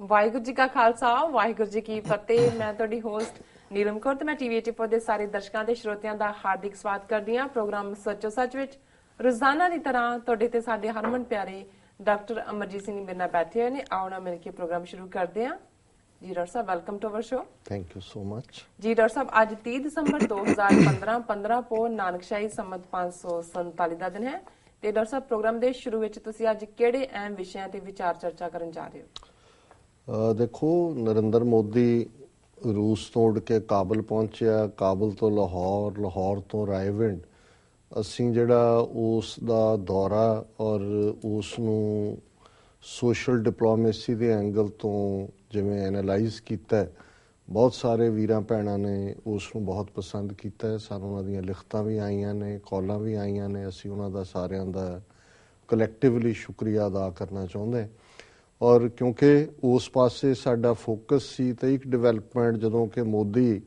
ਵਾਹਿਗੁਰੂ ਜੀ ਕਾ ਖਾਲਸਾ ਵਾਹਿਗੁਰੂ ਜੀ ਕੀ ਫਤਿਹ। ਮੈਂ ਤੁਹਾਡੀ ਹੋਸਟ ਨੀਲਮ ਕੌਰ ਤੇ ਮੈਂ ਟੀਵੀ ਟਿਪੋ ਦੇ ਸਾਰੇ ਦਰਸ਼ਕਾਂ ਤੇ ਸਰੋਤਿਆਂ ਦਾ ਹਾਰਦਿਕ ਸਵਾਗਤ ਕਰਦੀ ਹਾਂ ਪ੍ਰੋਗਰਾਮ ਸੱਚੋ ਸੱਚ ਵਿੱਚ। ਰੋਜ਼ਾਨਾ ਦੀ ਤਰ੍ਹਾਂ ਤੁਹਾਡੇ ਤੇ ਸਾਡੇ ਹਰਮਨ ਪਿਆਰੇ ਡਾਕਟਰ ਅਮਰਜੀਤ ਸਿੰਘ ਮੇਰੇ ਨਾਲ ਬੈਠੇ ਹੋਏ ਨੇ। ਆਉਣਾ ਮਿਲ ਕੇ ਪ੍ਰੋਗਰਾਮ ਸ਼ੁਰੂ ਕਰਦੇ ਹਾਂ। ਜੀ doctor Sahib welcome to our show thank you so much ਜੀ ਡਾਕਟਰ ਸਾਹਿਬ ਅੱਜ 30 ਦਸੰਬਰ 2015 15 ਪੋ ਨਾਨਕਸ਼ਾਹੀ ਸੰਮਤ 547 ਦਾ ਦਿਨ ਹੈ। ਤੇ ਡਾਕਟਰ ਸਾਹਿਬ ਪ੍ਰੋਗਰਾਮ ਦੇ ਸ਼ੁਰੂ ਵਿੱਚ ਤੁਸੀਂ ਅੱਜ ਕਿਹੜੇ ਅਹਿਮ ਵਿਸ਼ਿਆਂ ਤੇ ਵਿਚਾਰ ਚਰਚਾ ਕਰਨ ਜਾ ਰਹੇ ਹੋ? ਦੇਖੋ, ਨਰਿੰਦਰ ਮੋਦੀ ਰੂਸ ਤੋਂ ਉੱਡ ਕੇ ਕਾਬਲ ਪਹੁੰਚਿਆ, ਕਾਬਲ ਤੋਂ ਲਾਹੌਰ ਲਾਹੌਰ ਤੋਂ ਰਾਏਵਿੰਡ। ਅਸੀਂ ਜਿਹੜਾ ਉਸ ਦਾ ਦੌਰਾ ਔਰ ਉਸ ਨੂੰ ਸੋਸ਼ਲ ਡਿਪਲੋਮੇਸੀ ਦੇ ਐਂਗਲ ਤੋਂ ਜਿਵੇਂ ਐਨਾਲਾਈਜ਼ ਕੀਤਾ ਬਹੁਤ ਸਾਰੇ ਵੀਰਾਂ ਭੈਣਾਂ ਨੇ ਉਸ ਨੂੰ ਬਹੁਤ ਪਸੰਦ ਕੀਤਾ ਸਾਨੂੰ ਉਹਨਾਂ ਦੀਆਂ ਲਿਖਤਾਂ ਵੀ ਆਈਆਂ ਨੇ, ਕਾਲਾਂ ਵੀ ਆਈਆਂ ਨੇ। ਅਸੀਂ ਉਹਨਾਂ ਦਾ ਸਾਰਿਆਂ ਦਾ ਕਲੈਕਟਿਵਲੀ ਸ਼ੁਕਰੀਆ ਅਦਾ ਕਰਨਾ ਚਾਹੁੰਦੇ ਔਰ ਕਿਉਂਕਿ ਉਸ ਪਾਸੇ ਸਾਡਾ ਫੋਕਸ ਸੀ ਤੇ ਇੱਕ ਡਿਵੈਲਪਮੈਂਟ ਜਦੋਂ ਕਿ ਮੋਦੀ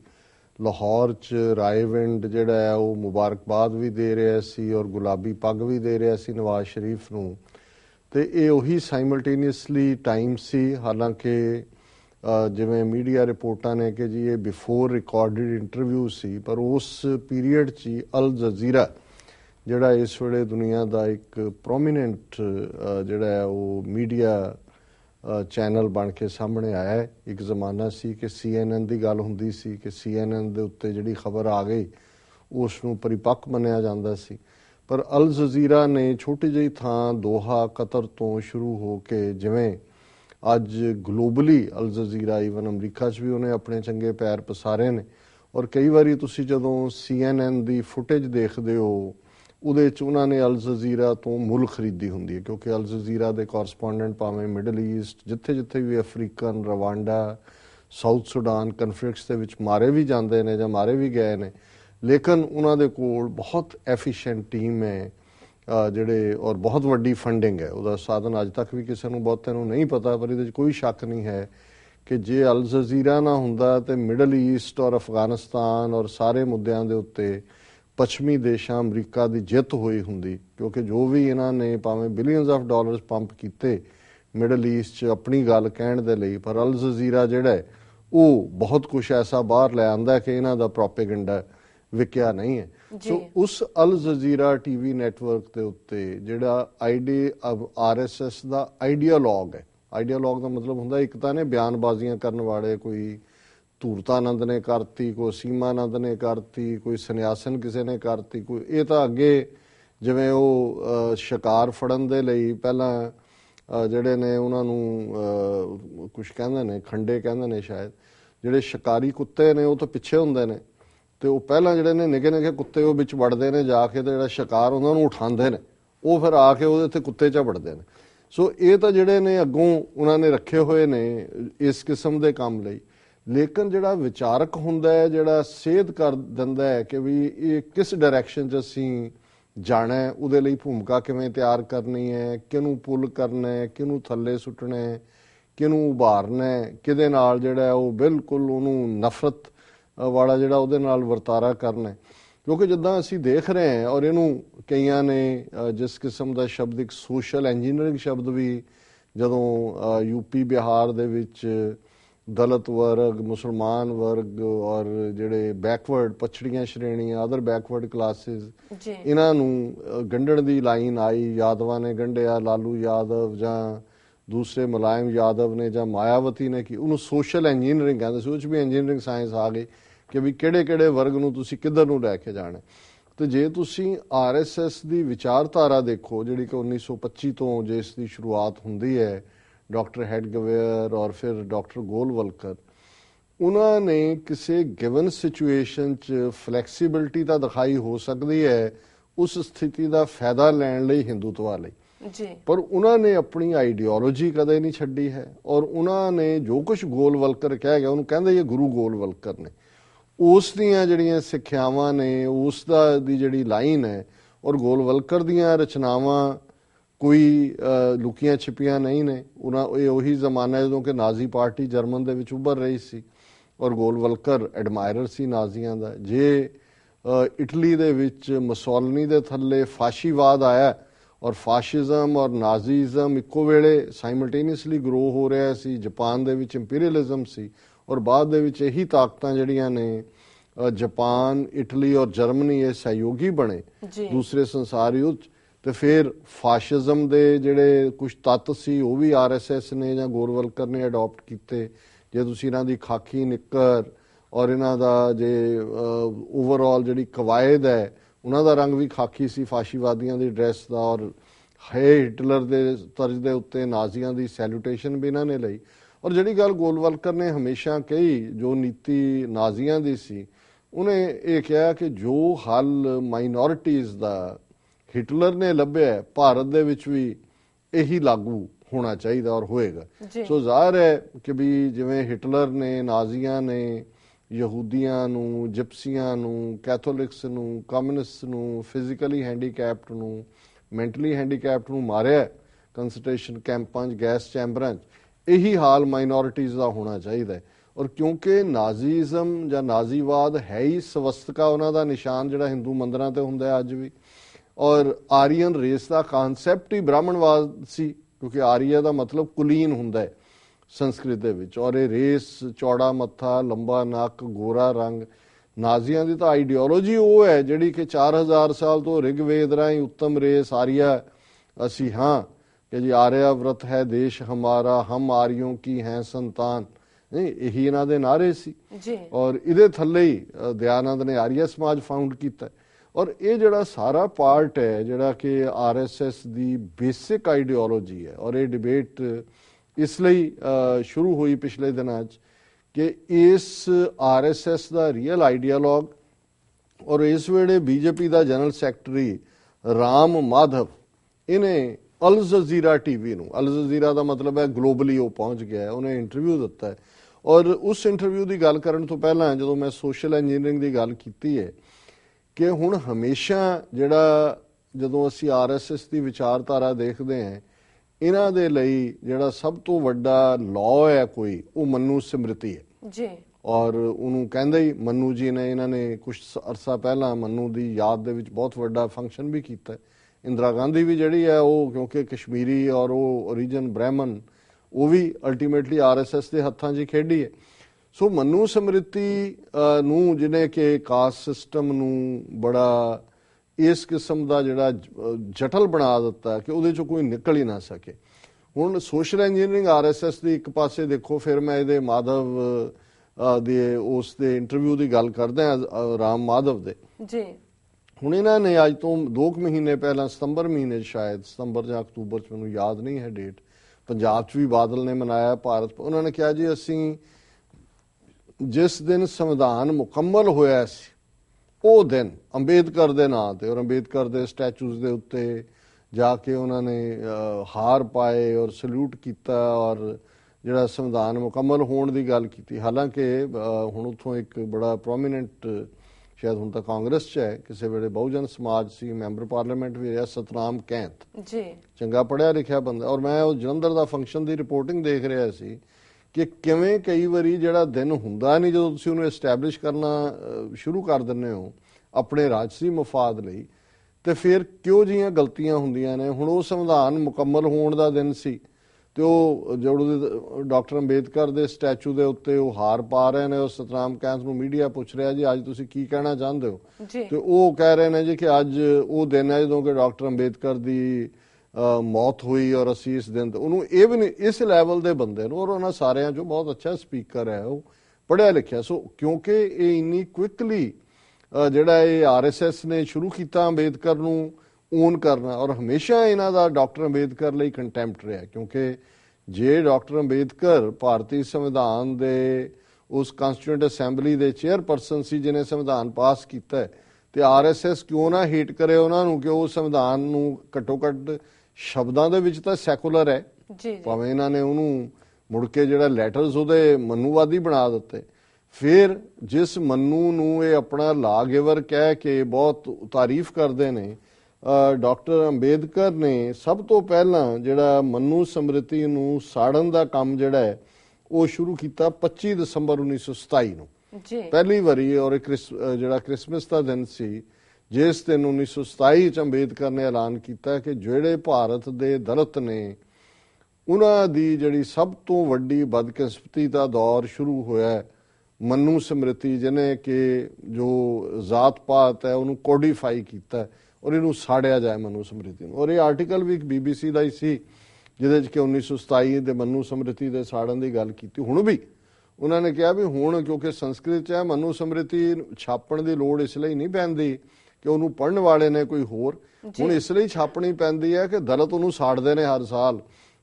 ਲਾਹੌਰ ਚ ਰਾਏਵਿੰਡ ਜਿਹੜਾ ਹੈ ਉਹ ਮੁਬਾਰਕਬਾਦ ਵੀ ਦੇ ਰਿਹਾ ਸੀ ਔਰ ਗੁਲਾਬੀ ਪੱਗ ਵੀ ਦੇ ਰਿਹਾ ਸੀ ਨਵਾਜ਼ ਸ਼ਰੀਫ ਨੂੰ। ਤੇ ਇਹ ਉਹੀ ਸਾਈਮਲਟੇਨੀਅਸਲੀ ਟਾਈਮ ਸੀ। ਹਾਲਾਂਕਿ ਜਿਵੇਂ ਮੀਡੀਆ ਰਿਪੋਰਟਾਂ ਨੇ ਕਿ ਜੀ ਇਹ ਬਿਫੋਰ ਰਿਕਾਰਡਡ ਇੰਟਰਵਿਊ ਸੀ, ਪਰ ਉਸ ਪੀਰੀਅਡ 'ਚ ਅਲ ਜਜ਼ੀਰਾ ਜਿਹੜਾ ਇਸ ਵੇਲੇ ਦੁਨੀਆ ਦਾ ਇੱਕ ਪ੍ਰੋਮਿਨੈਂਟ ਜਿਹੜਾ ਹੈ ਉਹ ਮੀਡੀਆ ਚੈਨਲ ਬਣ ਕੇ ਸਾਹਮਣੇ ਆਇਆ ਹੈ। ਇੱਕ ਜ਼ਮਾਨਾ ਸੀ ਕਿ CNN ਦੀ ਗੱਲ ਹੁੰਦੀ ਸੀ ਕਿ CNN ਦੇ ਉੱਤੇ ਜਿਹੜੀ ਖਬਰ ਆ ਗਈ, ਉਸ ਨੂੰ ਪਰਿਪੱਕ ਮੰਨਿਆ ਜਾਂਦਾ ਸੀ। ਪਰ ਅਲ ਜਜ਼ੀਰਾ ਨੇ ਛੋਟੀ ਜਿਹੀ ਥਾਂ ਦੋਹਾ ਕਤਰ ਤੋਂ ਸ਼ੁਰੂ ਹੋ ਕੇ ਜਿਵੇਂ ਅੱਜ globally Al Jazeera even America 'ਚ ਵੀ ਉਹਨੇ ਆਪਣੇ ਚੰਗੇ ਪੈਰ ਪਸਾਰੇ ਨੇ। ਔਰ ਕਈ ਵਾਰੀ ਤੁਸੀਂ ਜਦੋਂ CNN ਦੀ ਫੁਟੇਜ ਦੇਖਦੇ ਹੋ ਉਹਦੇ ਚ ਉਹਨਾਂ ਨੇ ਅਲ ਜਜ਼ੀਰਾ ਤੋਂ ਮੁੱਲ ਖਰੀਦੀ ਹੁੰਦੀ ਹੈ, ਕਿਉਂਕਿ ਅਲ ਜਜ਼ੀਰਾ ਦੇ ਕੋਰਸਪੋਂਡੈਂਟ ਭਾਵੇਂ ਮਿਡਲ ਈਸਟ ਜਿੱਥੇ ਜਿੱਥੇ ਵੀ African Rwanda South Sudan conflicts ਦੇ ਵਿੱਚ ਮਾਰੇ ਵੀ ਜਾਂਦੇ ਨੇ ਜਾਂ ਮਾਰੇ ਵੀ ਗਏ ਨੇ, ਲੇਕਿਨ ਉਹਨਾਂ ਦੇ ਕੋਲ ਬਹੁਤ ਐਫੀਸ਼ੀਐਂਟ ਟੀਮ ਹੈ ਜਿਹੜੇ ਔਰ ਬਹੁਤ ਵੱਡੀ ਫੰਡਿੰਗ ਹੈ। ਉਹਦਾ ਸਾਧਨ ਅੱਜ ਤੱਕ ਵੀ ਕਿਸੇ ਨੂੰ ਬਹੁਤਿਆਂ ਨੂੰ ਨਹੀਂ ਪਤਾ, ਪਰ ਇਹਦੇ ਵਿੱਚ ਕੋਈ ਸ਼ੱਕ ਨਹੀਂ ਹੈ ਕਿ ਜੇ ਅਲ ਜਜ਼ੀਰਾ ਨਾ ਹੁੰਦਾ ਤੇ ਮਿਡਲ ਈਸਟ ਔਰ ਅਫਗਾਨਿਸਤਾਨ ਔਰ ਸਾਰੇ ਮੁੱਦਿਆਂ ਦੇ ਉੱਤੇ ਪੱਛਮੀ ਦੇਸ਼ਾਂ ਅਮਰੀਕਾ ਦੀ ਜਿੱਤ ਹੋਈ ਹੁੰਦੀ ਕਿਉਂਕਿ ਜੋ ਵੀ ਇਹਨਾਂ ਨੇ ਭਾਵੇਂ ਬਿਲੀਅਨਸ ਆਫ ਡਾਲਰਸ ਪੰਪ ਕੀਤੇ ਮਿਡਲ ਈਸਟ 'ਚ ਆਪਣੀ ਗੱਲ ਕਹਿਣ ਦੇ ਲਈ ਪਰ ਅਲ ਜਜ਼ੀਰਾ ਜਿਹੜਾ ਉਹ ਬਹੁਤ ਕੁਝ ਐਸਾ ਬਾਹਰ ਲੈ ਆਂਦਾ ਕਿ ਇਹਨਾਂ ਦਾ ਪ੍ਰੋਪੇਗੈਂਡਾ ਵਿਕਿਆ ਨਹੀਂ ਹੈ। ਸੋ ਉਸ ਅਲ ਜਜ਼ੀਰਾ ਟੀਵੀ ਨੈਟਵਰਕ ਦੇ ਉੱਤੇ ਜਿਹੜਾ ਆਈਡੀ ਆਰਐਸਐਸ ਦਾ ਆਈਡੀਆਲੋਗ ਹੈ। ਆਈਡੀਆਲੋਗ ਦਾ ਮਤਲਬ ਹੁੰਦਾ ਇੱਕ ਤਾਂ ਨੇ ਬਿਆਨਬਾਜ਼ੀਆਂ ਕਰਨ ਵਾਲੇ ਕੋਈ ਧੂਰਤਾਨੰਦ ਨੇ ਕਰਤੀ, ਕੋਈ ਸੀਮਾਨੰਦ ਨੇ ਕਰਤੀ, ਕੋਈ ਸੰਨਿਆਸਨ ਕਿਸੇ ਨੇ ਕਰਤੀ, ਕੋਈ ਇਹ ਤਾਂ ਅੱਗੇ ਜਿਵੇਂ ਉਹ ਸ਼ਿਕਾਰ ਫੜਨ ਦੇ ਲਈ ਪਹਿਲਾਂ ਜਿਹੜੇ ਨੇ ਉਹਨਾਂ ਨੂੰ ਕੁਝ ਕਹਿੰਦੇ ਨੇ, ਖੰਡੇ ਕਹਿੰਦੇ ਨੇ ਸ਼ਾਇਦ, ਜਿਹੜੇ ਸ਼ਿਕਾਰੀ ਕੁੱਤੇ ਨੇ ਉਹ ਤਾਂ ਪਿੱਛੇ ਹੁੰਦੇ ਨੇ, ਤੇ ਉਹ ਪਹਿਲਾਂ ਜਿਹੜੇ ਨੇ ਨਿੱਕੇ ਨਿੱਕੇ ਕੁੱਤੇ ਉਹ ਵਿੱਚ ਵੜਦੇ ਨੇ ਜਾ ਕੇ ਤੇ ਜਿਹੜਾ ਸ਼ਿਕਾਰ ਉਹਨਾਂ ਨੂੰ ਉਠਾਉਂਦੇ ਨੇ, ਉਹ ਫਿਰ ਆ ਕੇ ਉਹਦੇ ਤੇ ਕੁੱਤੇ ਚ ਵੜਦੇ ਨੇ। ਸੋ ਇਹ ਤਾਂ ਜਿਹੜੇ ਨੇ ਅੱਗੋਂ ਉਹਨਾਂ ਨੇ ਰੱਖੇ ਹੋਏ ਨੇ ਇਸ ਕਿਸਮ ਦੇ ਕੰਮ ਲਈ। ਲੇਕਿਨ ਜਿਹੜਾ ਵਿਚਾਰਕ ਹੁੰਦਾ ਹੈ, ਜਿਹੜਾ ਸੇਧ ਕਰ ਦਿੰਦਾ ਹੈ ਕਿ ਵੀ ਇਹ ਕਿਸ ਡਾਇਰੈਕਸ਼ਨ 'ਚ ਅਸੀਂ ਜਾਣਾ ਹੈ, ਉਹਦੇ ਲਈ ਭੂਮਿਕਾ ਕਿਵੇਂ ਤਿਆਰ ਕਰਨੀ ਹੈ, ਕਿਹਨੂੰ ਪੁੱਲ ਕਰਨਾ ਹੈ, ਕਿਹਨੂੰ ਥੱਲੇ ਸੁੱਟਣਾ ਹੈ, ਕਿਹਨੂੰ ਉਭਾਰਨਾ ਹੈ, ਕਿਹਦੇ ਨਾਲ ਜਿਹੜਾ ਉਹ ਬਿਲਕੁਲ ਉਹਨੂੰ ਨਫ਼ਰਤ ਵਾਲਾ ਜਿਹੜਾ ਉਹਦੇ ਨਾਲ ਵਰਤਾਰਾ ਕਰਨਾ ਹੈ। ਕਿਉਂਕਿ ਜਿੱਦਾਂ ਅਸੀਂ ਦੇਖ ਰਹੇ ਹਾਂ ਔਰ ਇਹਨੂੰ ਕਈਆਂ ਨੇ ਜਿਸ ਕਿਸਮ ਦਾ ਸ਼ਬਦ ਇੱਕ ਸੋਸ਼ਲ ਇੰਜੀਨੀਅਰਿੰਗ ਸ਼ਬਦ ਵੀ ਜਦੋਂ ਯੂਪੀ ਬਿਹਾਰ ਦੇ ਵਿੱਚ ਦਲਿਤ ਵਰਗ ਮੁਸਲਮਾਨ ਵਰਗ ਔਰ ਜਿਹੜੇ ਬੈਕਵਰਡ ਪਛੜੀਆਂ ਸ਼੍ਰੇਣੀਆਂ ਅਦਰ ਬੈਕਵਰਡ ਕਲਾਸਿਸ ਇਹਨਾਂ ਨੂੰ ਗੰਢਣ ਦੀ ਲਾਈਨ ਆਈ। ਯਾਦਵਾਂ ਨੇ ਗੰਢਿਆ ਲਾਲੂ ਯਾਦਵ ਜਾਂ ਦੂਸਰੇ ਮੁਲਾਇਮ ਯਾਦਵ ਨੇ ਜਾਂ ਮਾਇਆਵਤੀ ਨੇ ਕਿ ਉਹਨੂੰ ਸੋਸ਼ਲ ਇੰਜੀਨੀਅਰਿੰਗ ਕਹਿੰਦੇ ਸੀ। ਉਹ ਚ ਵੀ ਇੰਜੀਨੀਅਰਿੰਗ ਸਾਇੰਸ ਆ ਗਈ ਕਿ ਵੀ ਕਿਹੜੇ ਕਿਹੜੇ ਵਰਗ ਨੂੰ ਤੁਸੀਂ ਕਿੱਧਰ ਨੂੰ ਲੈ ਕੇ ਜਾਣਾ। ਤੇ ਜੇ ਤੁਸੀਂ ਆਰਐਸਐਸ ਦੀ ਵਿਚਾਰਧਾਰਾ ਦੇਖੋ ਜਿਹੜੀ ਕਿ 1925 ਤੋਂ ਜਿਸ ਦੀ ਸ਼ੁਰੂਆਤ ਹੁੰਦੀ ਹੈ ਡਾਕਟਰ ਹੈਡਗਵੇਅਰ ਔਰ ਫਿਰ ਡਾਕਟਰ ਗੋਲਵਲਕਰ ਉਹਨਾਂ ਨੇ ਕਿਸੇ ਗਿਵਨ ਸਿਚੁਏਸ਼ਨ 'ਚ ਫਲੈਕਸੀਬਿਲਟੀ ਤਾਂ ਦਿਖਾਈ ਹੋ ਸਕਦੀ ਹੈ ਉਸ ਸਥਿਤੀ ਦਾ ਫਾਇਦਾ ਲੈਣ ਲਈ ਹਿੰਦੂਤਵਾ ਲਈ। ਜੀ। ਪਰ ਉਹਨਾਂ ਨੇ ਆਪਣੀ ਆਈਡੀਓਲੋਜੀ ਕਦੇ ਨਹੀਂ ਛੱਡੀ ਹੈ ਔਰ ਉਹਨਾਂ ਨੇ ਜੋ ਕੁਝ ਗੋਲਵਲਕਰ ਕਹਿ ਗਿਆ ਉਹਨੂੰ ਕਹਿੰਦੇ ਇਹ ਗੁਰੂ ਗੋਲਵਲਕਰ ਨੇ। ਉਸ ਦੀਆਂ ਜਿਹੜੀਆਂ ਸਿੱਖਿਆਵਾਂ ਨੇ ਉਸ ਦਾ ਦੀ ਜਿਹੜੀ ਲਾਈਨ ਹੈ ਔਰ ਗੋਲਵਲਕਰ ਦੀਆਂ ਰਚਨਾਵਾਂ ਕੋਈ ਲੁਕੀਆਂ ਛਿਪੀਆਂ ਨਹੀਂ ਨੇ। ਉਹਨਾਂ ਇਹ ਉਹੀ ਜ਼ਮਾਨਾ ਜਦੋਂ ਕਿ ਨਾਜ਼ੀ ਪਾਰਟੀ ਜਰਮਨ ਦੇ ਵਿੱਚ ਉੱਭਰ ਰਹੀ ਸੀ ਔਰ ਗੋਲਵਲਕਰ ਐਡਮਾਇਰਰ ਸੀ ਨਾਜ਼ੀਆਂ ਦਾ। ਜੇ ਇਟਲੀ ਦੇ ਵਿੱਚ ਮਸੋਲਨੀ ਦੇ ਥੱਲੇ ਫਾਸ਼ੀਵਾਦ ਆਇਆ ਔਰ ਫਾਸ਼ਿਜ਼ਮ ਔਰ ਨਾਜ਼ੀਜ਼ਮ ਇੱਕੋ ਵੇਲੇ ਸਾਈਮਲਟੇਨੀਅਸਲੀ ਗਰੋ ਹੋ ਰਿਹਾ ਸੀ ਜਾਪਾਨ ਦੇ ਵਿੱਚ ਇੰਪੀਰੀਅਲਿਜ਼ਮ ਸੀ ਔਰ ਬਾਅਦ ਦੇ ਵਿੱਚ ਇਹੀ ਤਾਕਤਾਂ ਜਿਹੜੀਆਂ ਨੇ ਜਾਪਾਨ ਇਟਲੀ ਔਰ ਜਰਮਨੀ ਇਹ ਸਹਿਯੋਗੀ ਬਣੇ। ਦੂਸਰੇ ਸੰਸਾਰ ਯੁੱਧ ਤੇ ਫਿਰ ਫਾਸ਼ਿਜ਼ਮ ਦੇ ਜਿਹੜੇ ਕੁਝ ਤੱਤ ਸੀ, ਉਹ ਵੀ ਆਰਐਸਐਸ ਨੇ ਜਾਂ ਗੋਰਵਲਕਰ ਨੇ ਅਡਾਪਟ ਕੀਤੇ। ਜੇ ਤੁਸੀਂ ਇਹਨਾਂ ਦੀ ਖਾਕੀ, ਨਿੱਕਰ ਔਰ ਇਹਨਾਂ ਦਾ ਜੇ ਓਵਰਆਲ ਜਿਹੜੀ ਕਵਾਇਦ ਹੈ, ਉਹਨਾਂ ਦਾ ਰੰਗ ਵੀ ਖਾਕੀ ਸੀ। ਫਾਸ਼ੀਵਾਦੀਆਂ ਦੀ ਡਰੈਸ ਦਾ ਔਰ ਹੈ ਹਿਟਲਰ ਦੇ ਤਰਜ਼ ਦੇ ਉੱਤੇ ਨਾਜ਼ੀਆਂ ਦੀ ਸੈਲੂਟੇਸ਼ਨ ਵੀ ਇਹਨਾਂ ਨੇ ਲਈ। ਔਰ ਜਿਹੜੀ ਗੱਲ ਗੋਲਵਲਕਰ ਨੇ ਹਮੇਸ਼ਾ ਕਹੀ, ਜੋ ਨੀਤੀ ਨਾਜ਼ੀਆਂ ਦੀ ਸੀ, ਉਹਨੇ ਇਹ ਕਿਹਾ ਕਿ ਜੋ ਹੱਲ ਮਾਈਨੋਰਿਟੀਜ਼ ਦਾ ਹਿਟਲਰ ਨੇ ਲੱਭਿਆ ਭਾਰਤ ਦੇ ਵਿੱਚ ਵੀ ਇਹੀ ਲਾਗੂ ਹੋਣਾ ਚਾਹੀਦਾ ਔਰ ਹੋਏਗਾ। ਸੋ ਜ਼ਾਹਰ ਹੈ ਕਿ ਵੀ ਜਿਵੇਂ ਹਿਟਲਰ ਨੇ ਨਾਜ਼ੀਆਂ ਨੇ ਯਹੂਦੀਆਂ ਨੂੰ ਜਿਪਸੀਆਂ ਨੂੰ ਕੈਥੋਲਿਕਸ ਨੂੰ ਕਮਿਊਨਿਸਟ ਨੂੰ ਫਿਜ਼ੀਕਲੀ ਹੈਂਡੀਕੈਪਡ ਨੂੰ ਮੈਂਟਲੀ ਹੈਂਡੀਕੈਪਡ ਨੂੰ ਮਾਰਿਆ ਕੰਸੈਂਟਰੇਸ਼ਨ ਕੈਂਪਾਂ 'ਚ ਗੈਸ ਚੈਂਬਰਾਂ 'ਚ ਇਹੀ ਹਾਲ ਮਾਈਨੋਰਿਟੀਜ਼ ਦਾ ਹੋਣਾ ਚਾਹੀਦਾ ਔਰ ਕਿਉਂਕਿ ਨਾਜ਼ੀਜ਼ਮ ਜਾਂ ਨਾਜ਼ੀਵਾਦ ਹੈ ਹੀ ਸਵਸਤਕਾ ਉਹਨਾਂ ਦਾ ਨਿਸ਼ਾਨ ਜਿਹੜਾ ਹਿੰਦੂ ਮੰਦਰਾਂ ਤੇ ਹੁੰਦਾ ਹੈ ਅੱਜ ਵੀ। ਔਰ ਆਰੀਅਨ ਰੇਸ ਦਾ ਕਨਸੈਪਟ ਹੀ ਬ੍ਰਾਹਮਣਵਾਦ ਸੀ ਕਿਉਂਕਿ ਆਰੀਆ ਦਾ ਮਤਲਬ ਕੁਲੀਨ ਹੁੰਦਾ ਹੈ ਸੰਸਕ੍ਰਿਤ ਦੇ ਵਿੱਚ। ਔਰ ਇਹ ਰੇਸ ਚੌੜਾ ਮੱਥਾ ਲੰਬਾ ਨੱਕ ਗੋਰਾ ਰੰਗ ਨਾਜ਼ੀਆਂ ਦੀ ਤਾਂ ਆਈਡੀਓਲੋਜੀ ਉਹ ਹੈ ਜਿਹੜੀ ਕਿ 4000 ਸਾਲ ਤੋਂ ਰਿਗਵੇਦ ਰਾਹੀਂ ਉੱਤਮ ਰੇਸ ਆਰੀਆ ਅਸੀਂ ਹਾਂ ਕਿ ਜੀ ਆਰਿਆ ਵਰਤ ਹੈ ਦੇਸ਼ ਹਮਾਰਾ ਹਮ ਆਰਿयों ਕੀ ਹੈ ਸੰਤਾਨ। ਇਹੀ ਇਹਨਾਂ ਦੇ ਨਾਰੇ ਸੀ। ਜੀ। ਔਰ ਇਹਦੇ ਥੱਲੇ ਹੀ ਦਿਆਨੰਦ ਨੇ ਆਰੀਆ ਸਮਾਜ ਫਾਊਂਡ ਕੀਤਾ ਔਰ ਇਹ ਜਿਹੜਾ ਸਾਰਾ ਪਾਰਟ ਹੈ, ਜਿਹੜਾ ਕਿ ਆਰਐਸਐਸ ਦੀ ਬੇਸਿਕ ਆਈਡੀਓਲੋਜੀ ਹੈ, ਔਰ ਇਹ ਡਿਬੇਟ ਇਸ ਲਈ ਸ਼ੁਰੂ ਹੋਈ ਪਿਛਲੇ ਦਿਨਾਂ 'ਚ ਕਿ ਇਸ ਆਰਐਸਐਸ ਦਾ ਰੀਅਲ ਆਈਡੀਓਲੋਗ ਔਰ ਇਸ ਵੇਲੇ ਬੀਜੇਪੀ ਦਾ ਜਨਰਲ ਸੈਕਟਰੀ ਰਾਮ ਮਾਧਵ, ਇਹਨੇ ਅਲ ਜਜ਼ੀਰਾ ਟੀਵੀ ਨੂੰ, ਅਲ ਜਜ਼ੀਰਾ ਦਾ ਮਤਲਬ ਹੈ ਗਲੋਬਲੀ ਉਹ ਪਹੁੰਚ ਗਿਆ ਹੈ, ਉਹਨੇ ਇੰਟਰਵਿਊ ਦਿੱਤਾ ਹੈ। ਔਰ ਉਸ ਇੰਟਰਵਿਊ ਦੀ ਗੱਲ ਕਰਨ ਤੋਂ ਪਹਿਲਾਂ ਜਦੋਂ ਮੈਂ ਸੋਸ਼ਲ ਇੰਜੀਨੀਅਰਿੰਗ ਦੀ ਗੱਲ ਕੀਤੀ ਹੈ ਕਿ ਹੁਣ ਹਮੇਸ਼ਾ ਜਿਹੜਾ ਜਦੋਂ ਅਸੀਂ ਆਰਐਸਐਸ ਦੀ ਵਿਚਾਰਧਾਰਾ ਦੇਖਦੇ ਹਾਂ ਇਹਨਾਂ ਦੇ ਲਈ ਜਿਹੜਾ ਸਭ ਤੋਂ ਵੱਡਾ ਲਾਅ ਹੈ ਕੋਈ ਉਹ ਮਨੂ ਸਮ੍ਰਿਤੀ ਹੈ। ਜੀ। ਔਰ ਉਹਨੂੰ ਕਹਿੰਦੇ ਹੀ ਮੰਨੂ ਜੀ ਨੇ ਇਹਨਾਂ ਨੇ ਕੁਝ ਅਰਸਾ ਪਹਿਲਾਂ ਮੰਨੂ ਦੀ ਯਾਦ ਦੇ ਵਿੱਚ ਬਹੁਤ ਵੱਡਾ ਫੰਕਸ਼ਨ ਵੀ ਕੀਤਾ। ਇੰਦਰਾ ਗਾਂਧੀ ਵੀ ਜਿਹੜੀ ਹੈ ਉਹ ਕਿਉਂਕਿ ਕਸ਼ਮੀਰੀ ਔਰ ਉਹ ਓਰੀਜਨ ਬ੍ਰਾਹਮਣ ਉਹ ਵੀ ਅਲਟੀਮੇਟਲੀ ਆਰਐਸਐਸ ਦੇ ਹੱਥਾਂ 'ਚ ਹੀ ਖੇਡੀ ਹੈ। ਸੋ ਮੰਨੂ ਸਮ੍ਰਿਤੀ ਨੂੰ ਜਿਹਨੇ ਕਿ ਕਾਸਟ ਸਿਸਟਮ ਨੂੰ ਬੜਾ ਇਸ ਕਿਸਮ ਦਾ ਜਿਹੜਾ ਜਟਲ ਬਣਾ ਦਿੱਤਾ ਕਿ ਉਹਦੇ ਚੋਂ ਕੋਈ ਨਿਕਲ ਹੀ ਨਾ ਸਕੇ। ਹੁਣ ਸੋਸ਼ਲ ਇੰਜੀਨੀਅਰਿੰਗ ਆਰਐਸਐਸ ਦੀ ਇੱਕ ਪਾਸੇ ਦੇਖੋ ਫਿਰ ਮੈਂ ਇਹਦੇ ਮਾਧਵ ਦੇ ਉਸ ਦੇ ਇੰਟਰਵਿਊ ਦੀ ਗੱਲ ਕਰਦਾ ਰਾਮ ਮਾਧਵ ਦੇ। ਜੀ। ਹੁਣ ਇਹਨਾਂ ਨੇ ਅੱਜ ਤੋਂ 2 ਮਹੀਨੇ ਪਹਿਲਾਂ ਸਤੰਬਰ ਮਹੀਨੇ ਸ਼ਾਇਦ ਸਤੰਬਰ ਜਾਂ ਅਕਤੂਬਰ 'ਚ ਮੈਨੂੰ ਯਾਦ ਨਹੀਂ ਹੈ ਡੇਟ ਪੰਜਾਬ 'ਚ ਵੀ ਬਾਦਲ ਨੇ ਮਨਾਇਆ ਭਾਰਤ ਉਹਨਾਂ ਨੇ ਕਿਹਾ ਜੀ ਅਸੀਂ ਜਿਸ ਦਿਨ ਸੰਵਿਧਾਨ ਮੁਕੰਮਲ ਹੋਇਆ ਸੀ ਉਹ ਦਿਨ ਅੰਬੇਦਕਰ ਦੇ ਨਾਂ ਤੇ ਔਰ ਅੰਬੇਦਕਰ ਦੇ ਸਟੈਚੂਜ਼ ਦੇ ਉੱਤੇ ਜਾ ਕੇ ਉਹਨਾਂ ਨੇ ਹਾਰ ਪਾਏ ਔਰ ਸਲੂਟ ਕੀਤਾ ਔਰ ਜਿਹੜਾ ਸੰਵਿਧਾਨ ਮੁਕੰਮਲ ਹੋਣ ਦੀ ਗੱਲ ਕੀਤੀ। ਹਾਲਾਂਕਿ ਹੁਣ ਉਥੋਂ ਇੱਕ ਬੜਾ ਪ੍ਰੋਮਿਨੈਂਟ ਸ਼ਾਇਦ ਹੁਣ ਤਾਂ ਕਾਂਗਰਸ 'ਚ ਹੈ ਕਿਸੇ ਵੇਲੇ ਬਹੁਜਨ ਸਮਾਜ ਸੀ ਮੈਂਬਰ ਪਾਰਲੀਮੈਂਟ ਵੀ ਰਿਹਾ ਸਤਨਾਮ ਕੈਂਥ। ਜੀ। ਚੰਗਾ ਪੜਿਆ ਲਿਖਿਆ ਬੰਦਾ। ਔਰ ਮੈਂ ਉਹ ਜਲੰਧਰ ਦਾ ਫੰਕਸ਼ਨ ਦੀ ਰਿਪੋਰਟਿੰਗ ਦੇਖ ਰਿਹਾ ਸੀ ਕਿ ਕਿਵੇਂ ਕਈ ਵਾਰੀ ਜਿਹੜਾ ਦਿਨ ਹੁੰਦਾ ਨਹੀਂ ਜਦੋਂ ਤੁਸੀਂ ਉਹਨੂੰ ਐਸਟੈਬਲਿਸ਼ ਕਰਨਾ ਸ਼ੁਰੂ ਕਰ ਦਿੰਦੇ ਹੋ ਆਪਣੇ ਰਾਜਸੀ ਮਫਾਦ ਲਈ ਤੇ ਫਿਰ ਕਿਉਂ ਜੀਆਂ ਗਲਤੀਆਂ ਹੁੰਦੀਆਂ ਨੇ? ਹੁਣ ਉਹ ਸੰਵਿਧਾਨ ਮੁਕੰਮਲ ਹੋਣ ਦਾ ਦਿਨ ਸੀ ਤੇ ਉਹ ਜਦੋਂ ਡਾਕਟਰ ਅੰਬੇਦਕਰ ਦੇ ਸਟੈਚੂ ਦੇ ਉੱਤੇ ਉਹ ਹਾਰ ਪਾ ਰਹੇ ਨੇ ਉਹ ਸਤਨਾਮ ਕੈਂਥ ਨੂੰ ਮੀਡੀਆ ਪੁੱਛ ਰਿਹਾ ਜੀ ਅੱਜ ਤੁਸੀਂ ਕੀ ਕਹਿਣਾ ਚਾਹੁੰਦੇ ਹੋ? ਤੇ ਉਹ ਕਹਿ ਰਹੇ ਨੇ ਜੀ ਕਿ ਅੱਜ ਉਹ ਦਿਨ ਹੈ ਜਦੋਂ ਕਿ ਡਾਕਟਰ ਅੰਬੇਦਕਰ ਦੀ ਮੌਤ ਹੋਈ ਔਰ ਅਸੀਂ ਇਸ ਦਿਨ ਉਹਨੂੰ ਇਹ ਵੀ ਨਹੀਂ ਇਸ ਲੈਵਲ ਦੇ ਬੰਦੇ ਨੂੰ ਔਰ ਉਹਨਾਂ ਸਾਰਿਆਂ ਚੋਂ ਬਹੁਤ ਅੱਛਾ ਸਪੀਕਰ ਹੈ ਉਹ ਪੜਿਆ ਲਿਖਿਆ। ਸੋ ਕਿਉਂਕਿ ਇਹ ਇੰਨੀ ਕੁਇਕਲੀ ਜਿਹੜਾ ਇਹ ਆਰਐਸਐਸ ਨੇ ਸ਼ੁਰੂ ਕੀਤਾ ਅੰਬੇਦਕਰ ਨੂੰ ਓਨ ਕਰਨਾ ਔਰ ਹਮੇਸ਼ਾ ਇਹਨਾਂ ਦਾ ਡਾਕਟਰ ਅੰਬੇਦਕਰ ਲਈ ਕੰਟੈਂਪਟ ਰਿਹਾ, ਕਿਉਂਕਿ ਜੇ ਡਾਕਟਰ ਅੰਬੇਦਕਰ ਭਾਰਤੀ ਸੰਵਿਧਾਨ ਦੇ ਉਸ ਕਨਸਟੀਟਿਊਂਟ ਅਸੈਂਬਲੀ ਦੇ ਚੇਅਰਪਰਸਨ ਸੀ ਜਿਨੇ ਸੰਵਿਧਾਨ ਪਾਸ ਕੀਤਾ ਹੈ, ਤੇ ਆਰਐਸਐਸ ਕਿਉਂ ਨਾ ਹੀਟ ਕਰੇ ਉਹਨਾਂ ਨੂੰ ਕਿ ਉਹ ਸੰਵਿਧਾਨ ਨੂੰ ਘੱਟੋ ਘੱਟ ਸ਼ਬਦਾਂ ਦੇ ਵਿੱਚ ਤਾਂ ਸੈਕੂਲਰ ਹੈ। ਜੀ ਭਾਵੇਂ ਇਹਨਾਂ ਨੇ ਉਹਨੂੰ ਮੁੜ ਕੇ ਜਿਹੜਾ ਲੈਟਰਸ ਉਹਦੇ ਮਨੂਵਾਦੀ ਬਣਾ ਦਿੱਤੇ। ਫਿਰ ਜਿਸ ਮੰਨੂ ਨੂੰ ਇਹ ਆਪਣਾ ਲਾਗੇਵਰ ਕਹਿ ਕੇ ਬਹੁਤ ਤਾਰੀਫ ਕਰਦੇ ਨੇ ਡਾਕਟਰ ਅੰਬੇਦਕਰ ਨੇ ਸਭ ਤੋਂ ਪਹਿਲਾਂ ਜਿਹੜਾ ਮੰਨੂ ਸਮ੍ਰਿਤੀ ਨੂੰ ਸਾੜਨ ਦਾ ਕੰਮ ਜਿਹੜਾ ਹੈ ਉਹ ਸ਼ੁਰੂ ਕੀਤਾ 25 ਦਸੰਬਰ 1927 ਨੂੰ। ਜੀ। ਪਹਿਲੀ ਵਾਰੀ ਔਰ ਜਿਹੜਾ ਕ੍ਰਿਸਮਸ ਦਾ ਦਿਨ ਸੀ ਜਿਸ ਦਿਨ 1927 ਚ ਅੰਬੇਦਕਰ ਨੇ ਐਲਾਨ ਕੀਤਾ ਕਿ ਜਿਹੜੇ ਭਾਰਤ ਦੇ ਦਲਿਤ ਨੇ ਉਹਨਾਂ ਦੀ ਜਿਹੜੀ ਸਭ ਤੋਂ ਵੱਡੀ ਬਦਕਿਸਮਤੀ ਦਾ ਦੌਰ ਸ਼ੁਰੂ ਹੋਇਆ ਹੈ, ਮੰਨੂ ਸਮ੍ਰਿਤੀ ਜਿਹਨੇ ਕਿ ਜੋ ਜ਼ਾਤ ਪਾਤ ਹੈ ਉਹਨੂੰ ਕੋਡੀਫਾਈ ਕੀਤਾ ਔਰ ਇਹਨੂੰ ਸਾੜਿਆ ਜਾਏ ਮੰਨੂ ਸਮ੍ਰਿਤੀ ਨੂੰ। ਔਰ ਇਹ ਆਰਟੀਕਲ ਵੀ ਇੱਕ ਬੀਬੀਸੀ ਦਾ ਹੀ ਸੀ ਜਿਹਦੇ ਚ ਕਿ 1927 ਦੇ ਮੰਨੂ ਸਮ੍ਰਿਤੀ ਦੇ ਸਾੜਨ ਦੀ ਗੱਲ ਕੀਤੀ। ਹੁਣ ਵੀ ਉਹਨਾਂ ਨੇ ਕਿਹਾ ਵੀ ਹੁਣ ਕਿਉਂਕਿ ਸੰਸਕ੍ਰਿਤ ਚ ਹੈ ਮੰਨੂ ਸਮ੍ਰਿਤੀ ਛਾਪਣ ਦੀ ਲੋੜ ਇਸ ਲਈ ਨਹੀਂ ਪੈਂਦੀ। ਕਿ ਉਹਨੂੰ ਪੜਨ ਵਾਲੇ ਨੇ ਕੋਈ ਹੋਰ। ਹੁਣ ਇਸ ਲਈ ਛਾਪਣੀ ਪੈਂਦੀ ਹੈ ਕਿ ਦਲਿਤ ਉਹਨੂੰ ਸਾੜਦੇ ਨੇ ਹਰ ਸਾਲ।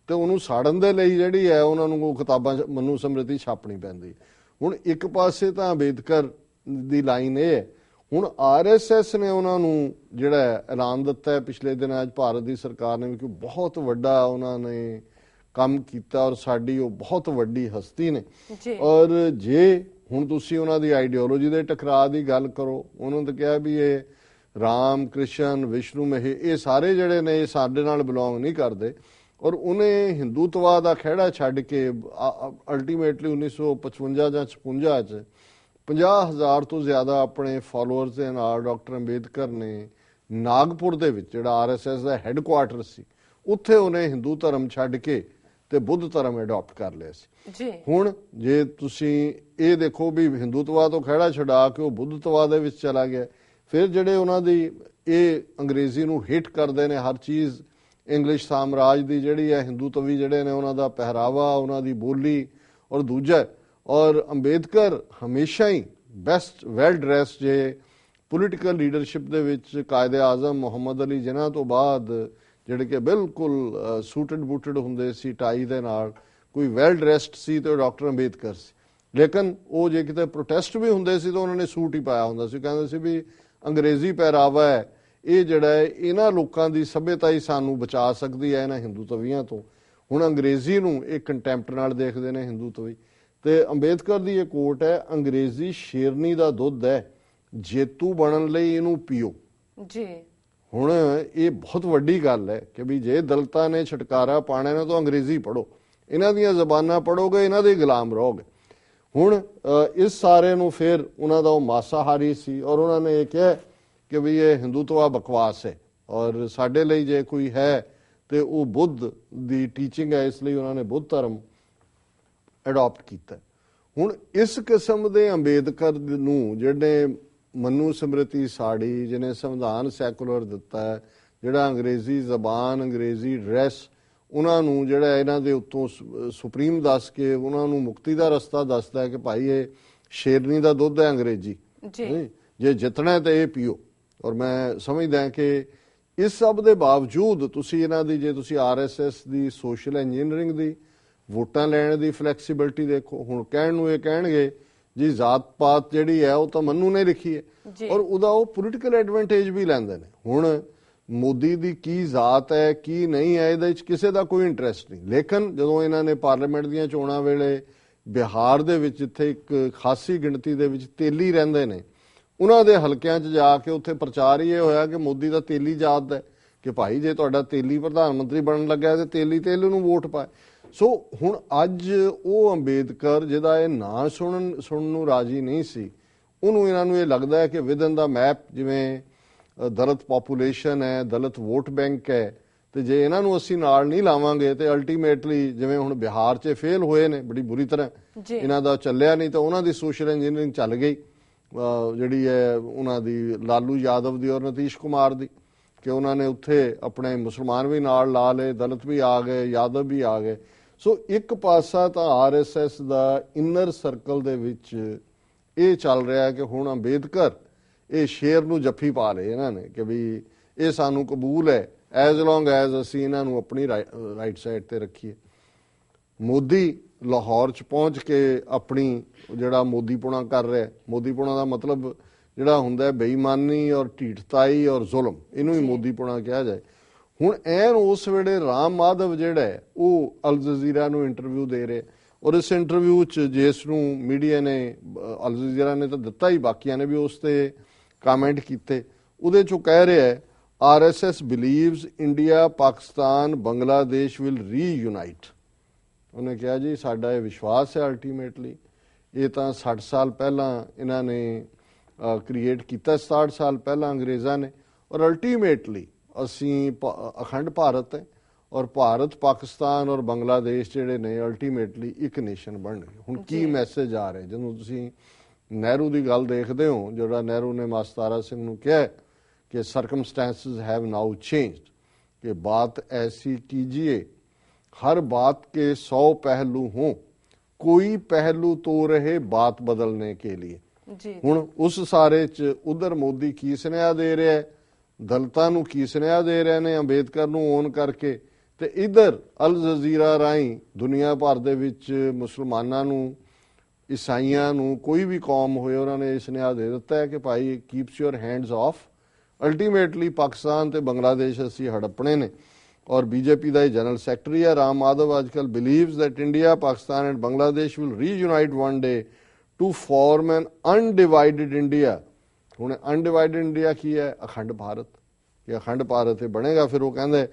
ਤੇ ਉਹਨੂੰ ਸਾੜਨ ਦੇ ਲਈ ਜਿਹੜੀ ਹੈ ਉਹਨਾਂ ਨੂੰ ਉਹ ਕਿਤਾਬਾਂ ਮੰਨੂ ਸਮ੍ਰਿਤੀ ਛਾਪਣੀ ਪੈਂਦੀ ਹੁਣ ਇੱਕ ਪਾਸੇ ਤਾਂ ਅੰਬੇਦਕਰ ਦੀ ਲਾਈਨ ਇਹ ਹੈ ਹੁਣ ਆਰਐਸਐਸ ਨੇ ਉਹਨਾਂ ਨੂੰ ਜਿਹੜਾ ਐਲਾਨ ਦਿੱਤਾ ਹੈ ਪਿਛਲੇ ਦਿਨਾਂ 'ਚ ਭਾਰਤ ਦੀ ਸਰਕਾਰ ਨੇ ਕਿ ਬਹੁਤ ਵੱਡਾ ਉਹਨਾਂ ਨੇ ਕੰਮ ਕੀਤਾ ਔਰ ਸਾਡੀ ਉਹ ਬਹੁਤ ਵੱਡੀ ਹਸਤੀ ਨੇ। ਔਰ ਜੇ ਹੁਣ ਤੁਸੀਂ ਉਹਨਾਂ ਦੀ ਆਈਡੀਓਲੋਜੀ ਦੇ ਟਕਰਾਅ ਦੀ ਗੱਲ ਕਰੋ ਉਹਨਾਂ ਨੇ ਕਿਹਾ ਵੀ ਇਹ ਰਾਮ ਕ੍ਰਿਸ਼ਨ ਵਿਸ਼ਨੂੰ ਮਹ ਇਹ ਸਾਰੇ ਜਿਹੜੇ ਨੇ ਇਹ ਸਾਡੇ ਨਾਲ ਬਿਲੋਂਗ ਨਹੀਂ ਕਰਦੇ। ਔਰ ਉਹਨੇ ਹਿੰਦੂਤਵਾ ਦਾ ਖਹਿੜਾ ਛੱਡ ਕੇ ਅਲਟੀਮੇਟਲੀ 1955 ਜਾਂ 56 ਚ 50000 ਤੋਂ ਜ਼ਿਆਦਾ ਆਪਣੇ ਫਾਲੋਅਰਸ ਦੇ ਨਾਲ ਡਾਕਟਰ ਅੰਬੇਦਕਰ ਨੇ ਨਾਗਪੁਰ ਦੇ ਵਿੱਚ ਜਿਹੜਾ ਆਰਐਸਐਸ ਦਾ ਹੈੱਡਕੁਆਰਟਰ ਸੀ ਉੱਥੇ ਉਹਨੇ ਹਿੰਦੂ ਧਰਮ ਛੱਡ ਕੇ ਤੇ ਬੁੱਧ ਧਰਮ ਅਡਾਪਟ ਕਰ ਲਿਆ ਸੀ। ਜੀ। ਹੁਣ ਜੇ ਤੁਸੀਂ ਇਹ ਦੇਖੋ ਵੀ ਹਿੰਦੂਤਵਾ ਤੋਂ ਖਹਿੜਾ ਛਡਾ ਕੇ ਉਹ ਬੁੱਧਤਵਾ ਦੇ ਵਿੱਚ ਚਲਾ ਗਿਆ ਫਿਰ ਜਿਹੜੇ ਉਹਨਾਂ ਦੀ ਇਹ ਅੰਗਰੇਜ਼ੀ ਨੂੰ ਹਿੱਟ ਕਰਦੇ ਨੇ, ਹਰ ਚੀਜ਼ ਇੰਗਲਿਸ਼ ਸਾਮਰਾਜ ਦੀ ਜਿਹੜੀ ਹੈ ਹਿੰਦੂਤਵੀ ਜਿਹੜੇ ਨੇ ਉਹਨਾਂ ਦਾ ਪਹਿਰਾਵਾ, ਉਹਨਾਂ ਦੀ ਬੋਲੀ ਔਰ ਦੂਜਾ ਔਰ ਅੰਬੇਦਕਰ ਹਮੇਸ਼ਾ ਹੀ ਬੈਸਟ ਵੈਲ ਡਰੈਸ ਜੇ ਪੋਲੀਟੀਕਲ ਲੀਡਰਸ਼ਿਪ ਦੇ ਵਿੱਚ ਕਾਇਦੇ ਆਜ਼ਮ ਮੁਹੰਮਦ ਅਲੀ ਜਿਨ੍ਹਾਂ ਤੋਂ ਬਾਅਦ ਜਿਹੜੇ ਕਿ ਬਿਲਕੁਲ ਸੂਟਡ ਬੂਟਡ ਹੁੰਦੇ ਸੀ ਟਾਈ ਦੇ ਨਾਲ, ਕੋਈ ਵੈਲ ਡਰੈਸਡ ਸੀ ਤੇ ਉਹ ਡਾਕਟਰ ਅੰਬੇਦਕਰ ਸੀ। ਲੇਕਿਨ ਉਹ ਜੇ ਕਿਤੇ ਪ੍ਰੋਟੈਸਟ ਵੀ ਹੁੰਦੇ ਸੀ ਤਾਂ ਉਹਨਾਂ ਨੇ ਸੂਟ ਹੀ ਪਾਇਆ ਹੁੰਦਾ ਸੀ। ਕਹਿੰਦੇ ਸੀ ਵੀ ਅੰਗਰੇਜ਼ੀ ਪਹਿਰਾਵਾ ਹੈ ਇਹ ਜਿਹੜਾ ਹੈ ਇਹਨਾਂ ਲੋਕਾਂ ਦੀ ਸਭਿਅਤਾ ਹੀ ਸਾਨੂੰ ਬਚਾ ਸਕਦੀ ਹੈ ਇਹਨਾਂ ਹਿੰਦੂ ਤਵੀਆਂ ਤੋਂ। ਹੁਣ ਅੰਗਰੇਜ਼ੀ ਨੂੰ ਇਹ ਕੰਟੈਂਪਟ ਨਾਲ ਦੇਖਦੇ ਨੇ ਹਿੰਦੂ ਤਵੀ। ਤੇ ਅੰਬੇਦਕਰ ਦੀ ਇਹ ਕੋਟ ਹੈ ਅੰਗਰੇਜ਼ੀ ਸ਼ੇਰਨੀ ਦਾ ਦੁੱਧ ਹੈ ਜੇਤੂ ਬਣਨ ਲਈ ਇਹਨੂੰ ਪੀਓ। ਜੀ। ਹੁਣ ਇਹ ਬਹੁਤ ਵੱਡੀ ਗੱਲ ਹੈ ਕਿ ਵੀ ਜੇ ਦਲਤਾ ਨੇ ਛਟਕਾਰਾ ਪਾਣਾ ਨਾ ਤਾਂ ਅੰਗਰੇਜ਼ੀ ਪੜੋ ਇਹਨਾਂ ਦੀਆਂ ਜ਼ਬਾਨਾਂ ਪੜੋਗੇ ਇਹਨਾਂ ਦੇ ਗੁਲਾਮ ਰਹੋਗੇ। ਹੁਣ ਇਸ ਸਾਰੇ ਨੂੰ ਫਿਰ ਉਹਨਾਂ ਦਾ ਉਹ ਮਾਸਾਹਾਰੀ ਸੀ ਔਰ ਉਹਨਾਂ ਨੇ ਇਹ ਕਿਹਾ ਕਿ ਵੀ ਇਹ ਹਿੰਦੂਤਵਾ ਬਕਵਾਸ ਹੈ ਔਰ ਸਾਡੇ ਲਈ ਜੇ ਕੋਈ ਹੈ ਤੇ ਉਹ ਬੁੱਧ ਦੀ ਟੀਚਿੰਗ ਹੈ, ਇਸ ਲਈ ਉਹਨਾਂ ਨੇ ਬੁੱਧ ਧਰਮ ਅਡਾਪਟ ਕੀਤਾ। ਹੁਣ ਇਸ ਕਿਸਮ ਦੇ ਅੰਬੇਦਕਰ ਨੂੰ ਜਿਹੜੇ ਮਨੂ ਸਮ੍ਰਿਤੀ ਸਾੜੀ, ਜਿਹਨੇ ਸੰਵਿਧਾਨ ਸੈਕੂਲਰ ਦਿੱਤਾ ਹੈ ਜਿਹੜਾ ਅੰਗਰੇਜ਼ੀ ਜ਼ਬਾਨ, ਅੰਗਰੇਜ਼ੀ ਡਰੈਸ ਉਹਨਾਂ ਨੂੰ ਜਿਹੜਾ ਇਹਨਾਂ ਦੇ ਉੱਤੋਂ ਸੁਪਰੀਮ ਦੱਸ ਕੇ ਉਹਨਾਂ ਨੂੰ ਮੁਕਤੀ ਦਾ ਰਸਤਾ ਦੱਸਦਾ ਹੈ ਕਿ ਭਾਈ ਇਹ ਸ਼ੇਰਨੀ ਦਾ ਦੁੱਧ ਹੈ ਅੰਗਰੇਜ਼ੀ। ਜੀ। ਜੇ ਜਿੱਤਣਾ ਹੈ ਤਾਂ ਇਹ ਪੀਓ। ਔਰ ਮੈਂ ਸਮਝਦਾ ਕਿ ਇਸ ਸਭ ਦੇ ਬਾਵਜੂਦ ਤੁਸੀਂ ਇਹਨਾਂ ਦੀ ਜੇ ਤੁਸੀਂ ਆਰਐਸਐਸ ਦੀ ਸੋਸ਼ਲ ਇੰਜੀਨੀਅਰਿੰਗ ਦੀ ਵੋਟਾਂ ਲੈਣ ਦੀ ਫਲੈਕਸੀਬਿਲਟੀ ਦੇਖੋ ਹੁਣ ਕਹਿਣ ਨੂੰ ਇਹ ਕਹਿਣਗੇ ਜੀ ਜ਼ਾਤ ਪਾਤ ਜਿਹੜੀ ਹੈ ਉਹ ਤਾਂ ਮੰਨੂ ਨੇ ਲਿਖੀ ਹੈ। ਔਰ ਉਹਦਾ ਉਹ ਪੋਲੀਟੀਕਲ ਐਡਵਾਂਟੇਜ ਵੀ ਲੈਂਦੇ ਨੇ। ਹੁਣ ਮੋਦੀ ਦੀ ਕੀ ਜ਼ਾਤ ਹੈ, ਕੀ ਨਹੀਂ ਹੈ, ਇਹਦੇ ਵਿੱਚ ਕਿਸੇ ਦਾ ਕੋਈ ਇੰਟਰਸਟ ਨਹੀਂ। ਲੇਕਿਨ ਜਦੋਂ ਇਹਨਾਂ ਨੇ ਪਾਰਲੀਮੈਂਟ ਦੀਆਂ ਚੋਣਾਂ ਵੇਲੇ ਬਿਹਾਰ ਦੇ ਵਿੱਚ ਜਿੱਥੇ ਇੱਕ ਖਾਸੀ ਗਿਣਤੀ ਦੇ ਵਿੱਚ ਤੇਲੀ ਰਹਿੰਦੇ ਨੇ, ਉਹਨਾਂ ਦੇ ਹਲਕਿਆਂ 'ਚ ਜਾ ਕੇ ਉੱਥੇ ਪ੍ਰਚਾਰ ਹੀ ਇਹ ਹੋਇਆ ਕਿ ਮੋਦੀ ਦਾ ਤੇਲੀ ਜਾਤ ਹੈ ਕਿ ਭਾਈ ਜੇ ਤੁਹਾਡਾ ਤੇਲੀ ਪ੍ਰਧਾਨ ਮੰਤਰੀ ਬਣਨ ਲੱਗਾ ਤੇ ਤੇਲੀ ਤੇਲ ਨੂੰ ਵੋਟ ਪਾਏ। ਸੋ ਹੁਣ ਅੱਜ ਉਹ ਅੰਬੇਦਕਰ, ਜਿਹਦਾ ਇਹ ਨਾਂ ਸੁਣਨ ਸੁਣਨ ਨੂੰ ਰਾਜੀ ਨਹੀਂ ਸੀ, ਉਹਨੂੰ ਇਹਨਾਂ ਨੂੰ ਇਹ ਲੱਗਦਾ ਹੈ ਕਿ ਵਿਦਨ ਦਾ ਮੈਪ ਜਿਵੇਂ ਦਲਿਤ ਪੋਪੂਲੇਸ਼ਨ ਹੈ ਦਲਿਤ ਵੋਟ ਬੈਂਕ ਹੈ ਤੇ ਜੇ ਇਹਨਾਂ ਨੂੰ ਅਸੀਂ ਨਾਲ ਨਹੀਂ ਲਾਵਾਂਗੇ ਤੇ ਅਲਟੀਮੇਟਲੀ ਜਿਵੇਂ ਹੁਣ ਬਿਹਾਰ 'ਚ ਫੇਲ ਹੋਏ ਨੇ ਬੜੀ ਬੁਰੀ ਤਰ੍ਹਾਂ। ਇਹਨਾਂ ਦਾ ਚੱਲਿਆ ਨਹੀਂ ਤਾਂ ਉਹਨਾਂ ਦੀ ਸੋਸ਼ਲ ਇੰਜੀਨੀਅਰਿੰਗ ਚੱਲ ਗਈ ਜਿਹੜੀ ਹੈ ਉਹਨਾਂ ਦੀ ਲਾਲੂ ਯਾਦਵ ਦੀ ਔਰ ਨਤੀਸ਼ ਕੁਮਾਰ ਦੀ ਕਿ ਉਹਨਾਂ ਨੇ ਉੱਥੇ ਆਪਣੇ ਮੁਸਲਮਾਨ ਵੀ ਨਾਲ ਲਾ ਲਏ ਦਲਿਤ ਵੀ ਆ ਗਏ ਯਾਦਵ ਵੀ ਆ ਗਏ ਸੋ ਇੱਕ ਪਾਸਾ ਤਾਂ ਆਰਐਸਐਸ ਦਾ ਇਨਰ ਸਰਕਲ ਦੇ ਵਿੱਚ ਇਹ ਚੱਲ ਰਿਹਾ ਹੈ ਕਿ ਹੁਣ ਅੰਬੇਦਕਰ ਇਹ ਸ਼ੇਰ ਨੂੰ ਜੱਫੀ ਪਾ ਲਏ ਇਹਨਾਂ ਨੇ ਕਿ ਵੀ ਇਹ ਸਾਨੂੰ ਕਬੂਲ ਹੈ ਐਜ਼ ਲੌਂਗ ਐਜ਼ ਅਸੀਂ ਇਹਨਾਂ ਨੂੰ ਆਪਣੀ ਰਾਈਟ ਸਾਈਡ ਤੇ ਰੱਖੀਏ। ਮੋਦੀ ਲਾਹੌਰ ਚ ਪਹੁੰਚ ਕੇ ਆਪਣੀ ਜਿਹੜਾ ਮੋਦੀਪੁਣਾ ਕਰ ਰਿਹਾ। ਮੋਦੀਪੁਣਾ ਦਾ ਮਤਲਬ ਜਿਹੜਾ ਹੁੰਦਾ ਹੈ ਬੇਈਮਾਨੀ ਔਰ ਢੀਠਤਾਈ ਔਰ ਜ਼ੁਲਮ ਇਹਨੂੰ ਹੀ ਮੋਦੀਪੁਣਾ ਕਿਹਾ ਜਾਏ। ਹੁਣ ਐਨ ਉਸ ਵੇਲੇ ਰਾਮ ਮਾਧਵ ਜਿਹੜਾ ਹੈ ਉਹ ਅਲ ਜਜ਼ੀਰਾ ਨੂੰ ਇੰਟਰਵਿਊ ਦੇ ਰਿਹਾ ਔਰ ਇਸ ਇੰਟਰਵਿਊ ਚ ਜਿਸ ਨੂੰ ਮੀਡੀਆ ਨੇ ਅਲ ਜਜ਼ੀਰਾ ਨੇ ਤਾਂ ਦਿੱਤਾ ਹੀ ਬਾਕੀਆਂ ਨੇ ਵੀ ਉਸ ਤੇ ਕਮੈਂਟ ਕੀਤੇ। ਉਹਦੇ ਚੋਂ ਕਹਿ ਰਿਹਾ ਹੈ RSS believes India Pakistan Bangladesh will reunite ਉਹਨੇ ਕਿਹਾ ਜੀ ਸਾਡਾ ਇਹ ਵਿਸ਼ਵਾਸ ਹੈ ਅਲਟੀਮੇਟਲੀ ਇਹ ਤਾਂ 60 ਸਾਲ ਪਹਿਲਾਂ ਇਹਨਾਂ ਨੇ ਕ੍ਰੀਏਟ ਕੀਤਾ 67 ਸਾਲ ਪਹਿਲਾਂ ਅੰਗਰੇਜ਼ਾਂ ਨੇ। ਔਰ ਅਲਟੀਮੇਟਲੀ ਅਸੀਂ ਅਖੰਡ ਭਾਰਤ ਹੈ ਔਰ ਭਾਰਤ ਪਾਕਿਸਤਾਨ ਔਰ ਬੰਗਲਾਦੇਸ਼ ਜਿਹੜੇ ਨੇ ਅਲਟੀਮੇਟਲੀ ਇੱਕ ਨੇਸ਼ਨ ਬਣਨਗੇ ਹੁਣ ਕੀ। ਮੈਸੇਜ ਆ ਰਿਹਾ? ਜਦੋਂ ਤੁਸੀਂ ਨਹਿਰੂ ਦੀ ਗੱਲ ਦੇਖਦੇ ਹੋ ਜਿਹੜਾ ਨਹਿਰੂ ਨੇ ਮਾਸਤਾਰਾ ਸਿੰਘ ਨੂੰ ਕਿਹਾ ਕਿ ਸਰਕਮਸਟੈਂਸਸ ਹੈਵ ਨਾਊ ਚੇਂਜਡ ਕਿ ਬਾਤ ਐਸੀ ਕੀਜੀਏ ਹਰ बात के सौ पहलू हों कोई पहलू तो रहे बात बदलने के लिए ਹੁਣ ਉਸ ਸਾਰੇ ਚ ਉਧਰ ਮੋਦੀ ਕੀ ਸੁਨੇਹਾ ਦੇ ਰਿਹਾ ਹੈ? ਦਲਤਾਂ ਨੂੰ ਕੀ ਸੁਨੇਹਾ ਦੇ ਰਹੇ ਨੇ? ਅੰਬੇਦਕਰ ਨੂੰ ਓਨ ਕਰਕੇ ਤੇ ਇਧਰ ਅਲ ਜ਼ਜ਼ੀਰਾ ਰਾਈ ਦੁਨੀਆ ਭਰ ਦੇ ਵਿੱਚ ਮੁਸਲਮਾਨਾਂ ਨੂੰ ਈਸਾਈਆਂ ਨੂੰ ਕੋਈ ਵੀ ਕੌਮ ਹੋਏ, ਉਹਨਾਂ ਨੇ ਇਹ ਸੁਨੇਹਾ ਦੇ ਦਿੱਤਾ ਹੈ ਕਿ ਭਾਈ keeps your hands off ultimately Pakistan ਤੇ ਬੰਗਲਾਦੇਸ਼ ਅਸੀਂ ਹੜੱਪਣੇ ਨੇ। ਔਰ ਬੀਜੇਪੀ ਦਾ ਇਹ ਜਨਰਲ ਸੈਕਟਰੀ ਹੈ, ਰਾਮ ਮਾਧਵ ਅੱਜਕੱਲ believes that India Pakistan and Bangladesh will reunite one day to form an undivided India ਹੁਣ ਅਨਡਿਵਾਈਡਡ ਇੰਡੀਆ ਕੀ ਹੈ? ਅਖੰਡ ਭਾਰਤ। ਕਿ ਅਖੰਡ ਭਾਰਤ ਇਹ ਬਣੇਗਾ, ਫਿਰ ਉਹ ਕਹਿੰਦੇ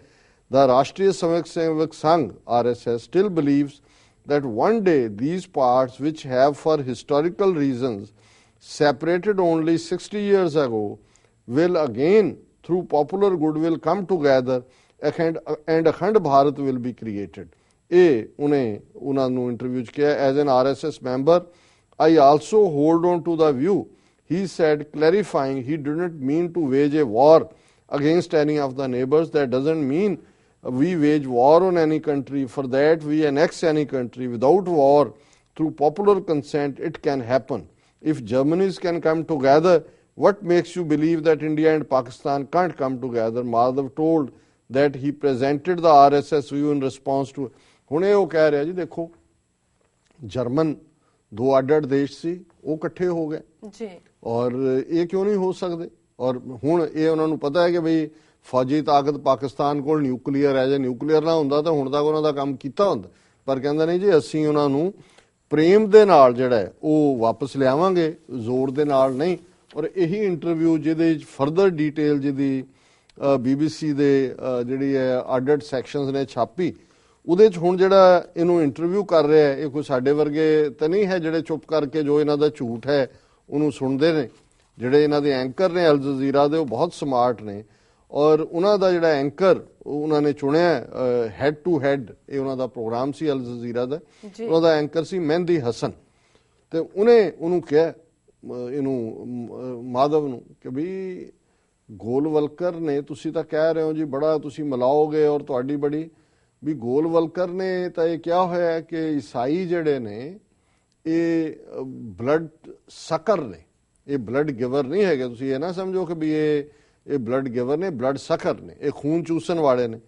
ਦਾ Rashtriya Swayam Sevak Sangh RSS still believes that one day these parts which have for historical reasons separated only 60 years ago will again through popular goodwill come together and, and akhand bharat will be created ਇਹ ਉਹਨੇ ਉਹਨਾਂ ਨੂੰ interview ਚ ਕਿਹਾ as an RSS member I also hold on to the view, he said, clarifying he didn't mean to wage a war against any of the neighbors. That doesn't mean we wage war on any country. For that, we annex any country. Without war, through popular consent, it can happen. If Germans can come together, what makes you believe that India and Pakistan can't come together? Madhav told that he presented the RSS view in response to. ਹੁਣ ਇਹ ਉਹ ਕਹਿ ਰਿਹਾ ਜੀ ਦੇਖੋ German ਦੋ ਅੱਡ ਅੱਡ ਦੇਸ਼ ਸੀ ਉਹ ਇਕੱਠੇ ਹੋ ਗਏ ਜੀ ਔਰ ਇਹ ਕਿਉਂ ਨਹੀਂ ਹੋ ਸਕਦੇ ਔਰ ਹੁਣ ਇਹ ਉਹਨਾਂ ਨੂੰ ਪਤਾ ਹੈ ਕਿ ਬਈ ਫੌਜੀ ਤਾਕਤ ਪਾਕਿਸਤਾਨ ਕੋਲ ਨਿਊਕਲੀਅਰ ਹੈ, ਜੇ ਨਿਊਕਲੀਅਰ ਨਾ ਹੁੰਦਾ ਤਾਂ ਹੁਣ ਤੱਕ ਉਹਨਾਂ ਦਾ ਕੰਮ ਕੀਤਾ ਹੁੰਦਾ। ਪਰ ਕਹਿੰਦਾ ਨਹੀਂ ਜੀ, ਅਸੀਂ ਉਹਨਾਂ ਨੂੰ ਪ੍ਰੇਮ ਦੇ ਨਾਲ ਜਿਹੜਾ ਉਹ ਵਾਪਸ ਲਿਆਵਾਂਗੇ, ਜ਼ੋਰ ਦੇ ਨਾਲ ਨਹੀਂ। ਔਰ ਇਹੀ ਇੰਟਰਵਿਊ ਜਿਹਦੇ ਵਿੱਚ ਫਰਦਰ ਡਿਟੇਲ ਜਿਹਦੀ ਬੀਬੀਸੀ ਦੇ ਜਿਹੜੀ ਹੈ ਅੱਡ-ਅੱਡ ਸੈਕਸ਼ਨਸ ਨੇ ਛਾਪੀ, ਉਹਦੇ ਚ ਹੁਣ ਜਿਹੜਾ ਇਹਨੂੰ ਇੰਟਰਵਿਊ ਕਰ ਰਿਹਾ ਹੈ, ਇਹ ਕੋਈ ਸਾਡੇ ਵਰਗੇ ਤਾਂ ਨਹੀਂ ਹੈ ਜਿਹੜੇ ਚੁੱਪ ਕਰਕੇ ਜੋ ਇਹਨਾਂ ਦਾ ਝੂਠ ਹੈ, ਉਹਨੂੰ ਸੁਣਦੇ ਨੇ। ਜਿਹੜੇ ਇਹਨਾਂ ਦੇ ਐਂਕਰ ਨੇ ਅਲ ਜਜ਼ੀਰਾ ਦੇ, ਉਹ ਬਹੁਤ ਸਮਾਰਟ ਨੇ। ਔਰ ਉਹਨਾਂ ਦਾ ਜਿਹੜਾ ਐਂਕਰ ਉਹਨਾਂ ਨੇ ਚੁਣਿਆ ਹੈਡ ਟੂ ਹੈਡ ਇਹ ਉਹਨਾਂ ਦਾ ਪ੍ਰੋਗਰਾਮ ਸੀ ਅਲ ਜਜ਼ੀਰਾ ਦਾ। ਉਹਨਾਂ ਦਾ ਐਂਕਰ ਸੀ ਮਹਿੰਦੀ ਹਸਨ। ਤੇ ਉਹਨੇ ਉਹਨੂੰ ਕਿਹਾ ਇਹਨੂੰ ਮਾਧਵ ਨੂੰ ਕਿ ਵੀ ਗੋਲਵਲਕਰ ਨੇ ਤੁਸੀਂ ਤਾਂ ਕਹਿ ਰਹੇ ਹੋ ਜੀ ਬੜਾ ਤੁਸੀਂ ਮਿਲਾਓਗੇ ਔਰ ਤੁਹਾਡੀ ਬੜੀ ਵੀ ਗੋਲਵਲਕਰ ਨੇ ਤਾਂ ਇਹ ਕਿਹਾ ਹੋਇਆ ਕਿ ਈਸਾਈ ਜਿਹੜੇ ਨੇ ਇਹ ਬਲੱਡ ਸਕਰ ਨੇ। ਇਹ ਬਲੱਡ ਗਿਵਰ ਨਹੀਂ ਹੈਗੇ ਤੁਸੀਂ ਇਹ ਨਾ ਸਮਝੋ ਕਿ ਵੀ ਇਹ ਇਹ ਬਲੱਡ ਗਿਵਰ ਨੇ ਬਲੱਡ ਸਖਰ ਨੇ, ਇਹ ਖੂਨ ਚੂਸਣ ਵਾਲੇ ਨੇ।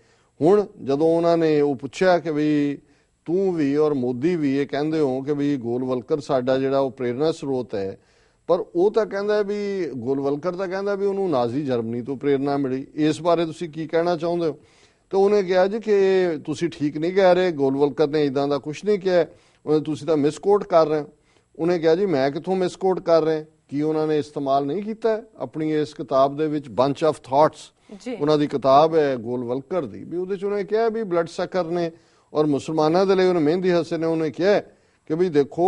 ਹੁਣ ਜਦੋਂ ਉਹਨਾਂ ਨੇ ਉਹ ਪੁੱਛਿਆ ਕਿ ਵੀ ਤੂੰ ਵੀ ਔਰ ਮੋਦੀ ਵੀ ਇਹ ਕਹਿੰਦੇ ਹੋ ਕਿ ਵੀ ਗੋਲਵਲਕਰ ਸਾਡਾ ਜਿਹੜਾ ਉਹ ਪ੍ਰੇਰਣਾ ਸਰੋਤ ਹੈ, ਪਰ ਉਹ ਤਾਂ ਕਹਿੰਦਾ ਹੈ ਵੀ ਗੋਲਵਲਕਰ ਤਾਂ ਕਹਿੰਦਾ ਵੀ ਉਹਨੂੰ ਨਾਜ਼ੀ ਜਰਮਨੀ ਤੋਂ ਪ੍ਰੇਰਣਾ ਮਿਲੀ। ਇਸ ਬਾਰੇ ਤੁਸੀਂ ਕੀ ਕਹਿਣਾ ਚਾਹੁੰਦੇ ਹੋ? ਤਾਂ ਉਹਨੇ ਕਿਹਾ ਜੀ ਕਿ ਇਹ ਤੁਸੀਂ ਠੀਕ ਨਹੀਂ ਕਹਿ ਰਹੇ ਗੋਲਵਲਕਰ ਨੇ ਇਦਾਂ ਦਾ ਕੁਝ ਨਹੀਂ ਕਿਹਾ, ਉਹਨੇ ਤੁਸੀਂ ਤਾਂ ਮਿਸਕੋਟ ਕਰ ਰਹੇ ਹੋ। ਉਹਨੇ ਕਿਹਾ ਜੀ, ਮੈਂ ਕਿੱਥੋਂ ਮਿਸਕੋਟ ਕਰ ਰਿਹਾ? ਕੀ ਉਹਨਾਂ ਨੇ ਇਸਤੇਮਾਲ ਨਹੀਂ ਕੀਤਾ? ਆਪਣੀ ਇਸ ਕਿਤਾਬ ਦੇ ਵਿੱਚ ਬੰਚ ਆਫ ਥਾਟਸ ਉਹਨਾਂ ਦੀ ਕਿਤਾਬ ਹੈ ਗੋਲਵਲਕਰ ਦੀ। ਵੀ ਉਹਦੇ ਚ ਉਹਨੇ ਕਿਹਾ ਵੀ ਬਲੱਡ ਸਕਰ ਨੇ ਔਰ ਮੁਸਲਮਾਨਾਂ ਦੇ ਲਈ ਉਹਨੇ ਮਹਿੰਦੀ ਹਸਨ ਨੇ ਉਹਨੇ ਕਿਹਾ ਕਿ ਵੀ ਦੇਖੋ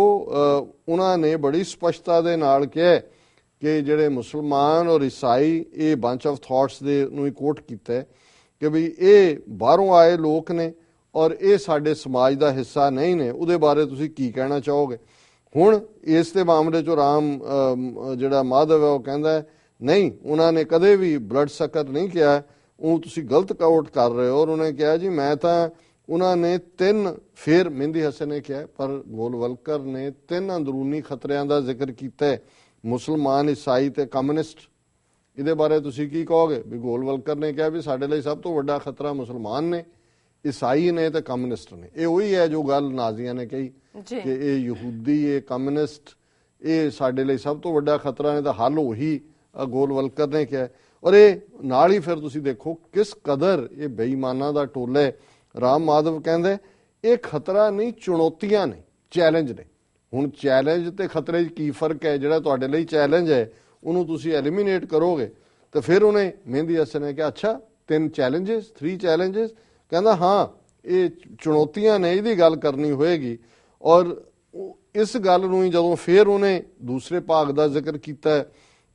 ਉਹਨਾਂ ਨੇ ਬੜੀ ਸਪਸ਼ਟਤਾ ਦੇ ਨਾਲ ਕਿਹਾ ਕਿ ਜਿਹੜੇ ਮੁਸਲਮਾਨ ਔਰ ਈਸਾਈ ਇਹ ਬੰਚ ਆਫ ਥਾਟਸ ਦੇ ਨੂੰ ਹੀ ਕੋਟ ਕੀਤਾ ਕਿ ਵੀ ਇਹ ਬਾਹਰੋਂ ਆਏ ਲੋਕ ਨੇ ਔਰ ਇਹ ਸਾਡੇ ਸਮਾਜ ਦਾ ਹਿੱਸਾ ਨਹੀਂ ਨੇ। ਉਹਦੇ ਬਾਰੇ ਤੁਸੀਂ ਕੀ ਕਹਿਣਾ ਚਾਹੋਗੇ? ਹੁਣ ਇਸ ਦੇ ਮਾਮਲੇ ਚੋਂ ਰਾਮ ਜਿਹੜਾ ਮਾਧਵ ਹੈ, ਉਹ ਕਹਿੰਦਾ ਨਹੀਂ, ਉਹਨਾਂ ਨੇ ਕਦੇ ਵੀ ਬਲੱਡ ਸਕਰ ਨਹੀਂ ਕਿਹਾ। ਉਹ ਤੁਸੀਂ ਗਲਤ ਕਾਊਟ ਕਰ ਰਹੇ ਹੋ। ਔਰ ਉਹਨੇ ਕਿਹਾ, ਜੀ, ਮੈਂ ਤਾਂ ਉਹਨਾਂ ਨੇ ਤਿੰਨ ਫਿਰ ਮਹਿੰਦੀ ਹਸਨ ਨੇ ਕਿਹਾ, ਪਰ ਗੋਲਵਲਕਰ ਨੇ ਤਿੰਨ ਅੰਦਰੂਨੀ ਖਤਰਿਆਂ ਦਾ ਜ਼ਿਕਰ ਕੀਤਾ ਮੁਸਲਮਾਨ ਈਸਾਈ ਤੇ ਕਮਿਊਨਿਸਟ ਇਹਦੇ ਬਾਰੇ ਤੁਸੀਂ ਕੀ ਕਹੋਗੇ? ਵੀ ਗੋਲਵਲਕਰ ਨੇ ਕਿਹਾ ਵੀ ਸਾਡੇ ਲਈ ਸਭ ਤੋਂ ਵੱਡਾ ਖਤਰਾ ਮੁਸਲਮਾਨ ਨੇ। ਈਸਾਈ ਨੇ ਤੇ ਕਮਿਊਨਿਸਟ ਨੇ। ਇਹ ਉਹੀ ਹੈ ਜੋ ਗੱਲ ਨਾਜ਼ੀਆਂ ਨੇ ਕਹੀ ਕਿ ਇਹ ਯਹੂਦੀ ਇਹ ਕਮਿਊਨਿਸਟ ਇਹ ਸਾਡੇ ਲਈ ਸਭ ਤੋਂ ਵੱਡਾ ਖਤਰਾ ਨੇ ਤਾਂ ਹੱਲ ਉਹੀ ਗੋਲਵਲਕਰ ਨੇ ਕਿਹਾ। ਔਰ ਇਹ ਨਾਲ ਹੀ ਫਿਰ ਤੁਸੀਂ ਦੇਖੋ ਕਿਸ ਕਦਰ ਇਹ ਬੇਈਮਾਨਾਂ ਦਾ ਟੋਲਾ ਹੈ। ਰਾਮ ਮਾਧਵ ਕਹਿੰਦੇ ਇਹ ਖਤਰਾ ਨਹੀਂ ਚੁਣੌਤੀਆਂ ਨੇ ਚੈਲੰਜ ਨੇ। ਹੁਣ ਚੈਲੰਜ ਤੇ ਖਤਰੇ 'ਚ ਕੀ ਫ਼ਰਕ ਹੈ? ਜਿਹੜਾ ਤੁਹਾਡੇ ਲਈ ਚੈਲੰਜ ਹੈ ਉਹਨੂੰ ਤੁਸੀਂ ਐਲੀਮੀਨੇਟ ਕਰੋਗੇ। ਤਾਂ ਫਿਰ ਉਹਨੇ ਮਹਿੰਦੀ ਹਸਨ ਨੇ ਕਿਹਾ ਅੱਛਾ ਤਿੰਨ ਚੈਲੰਜਸ ਥ੍ਰੀ ਚੈਲੰਜਸ ਕਹਿੰਦਾ ਹਾਂ ਇਹ ਚੁਣੌਤੀਆਂ ਨੇ ਇਹਦੀ ਗੱਲ ਕਰਨੀ ਹੋਏਗੀ। ਔਰ ਇਸ ਗੱਲ ਨੂੰ ਹੀ ਜਦੋਂ ਫਿਰ ਉਹਨੇ ਦੂਸਰੇ ਭਾਗ ਦਾ ਜ਼ਿਕਰ ਕੀਤਾ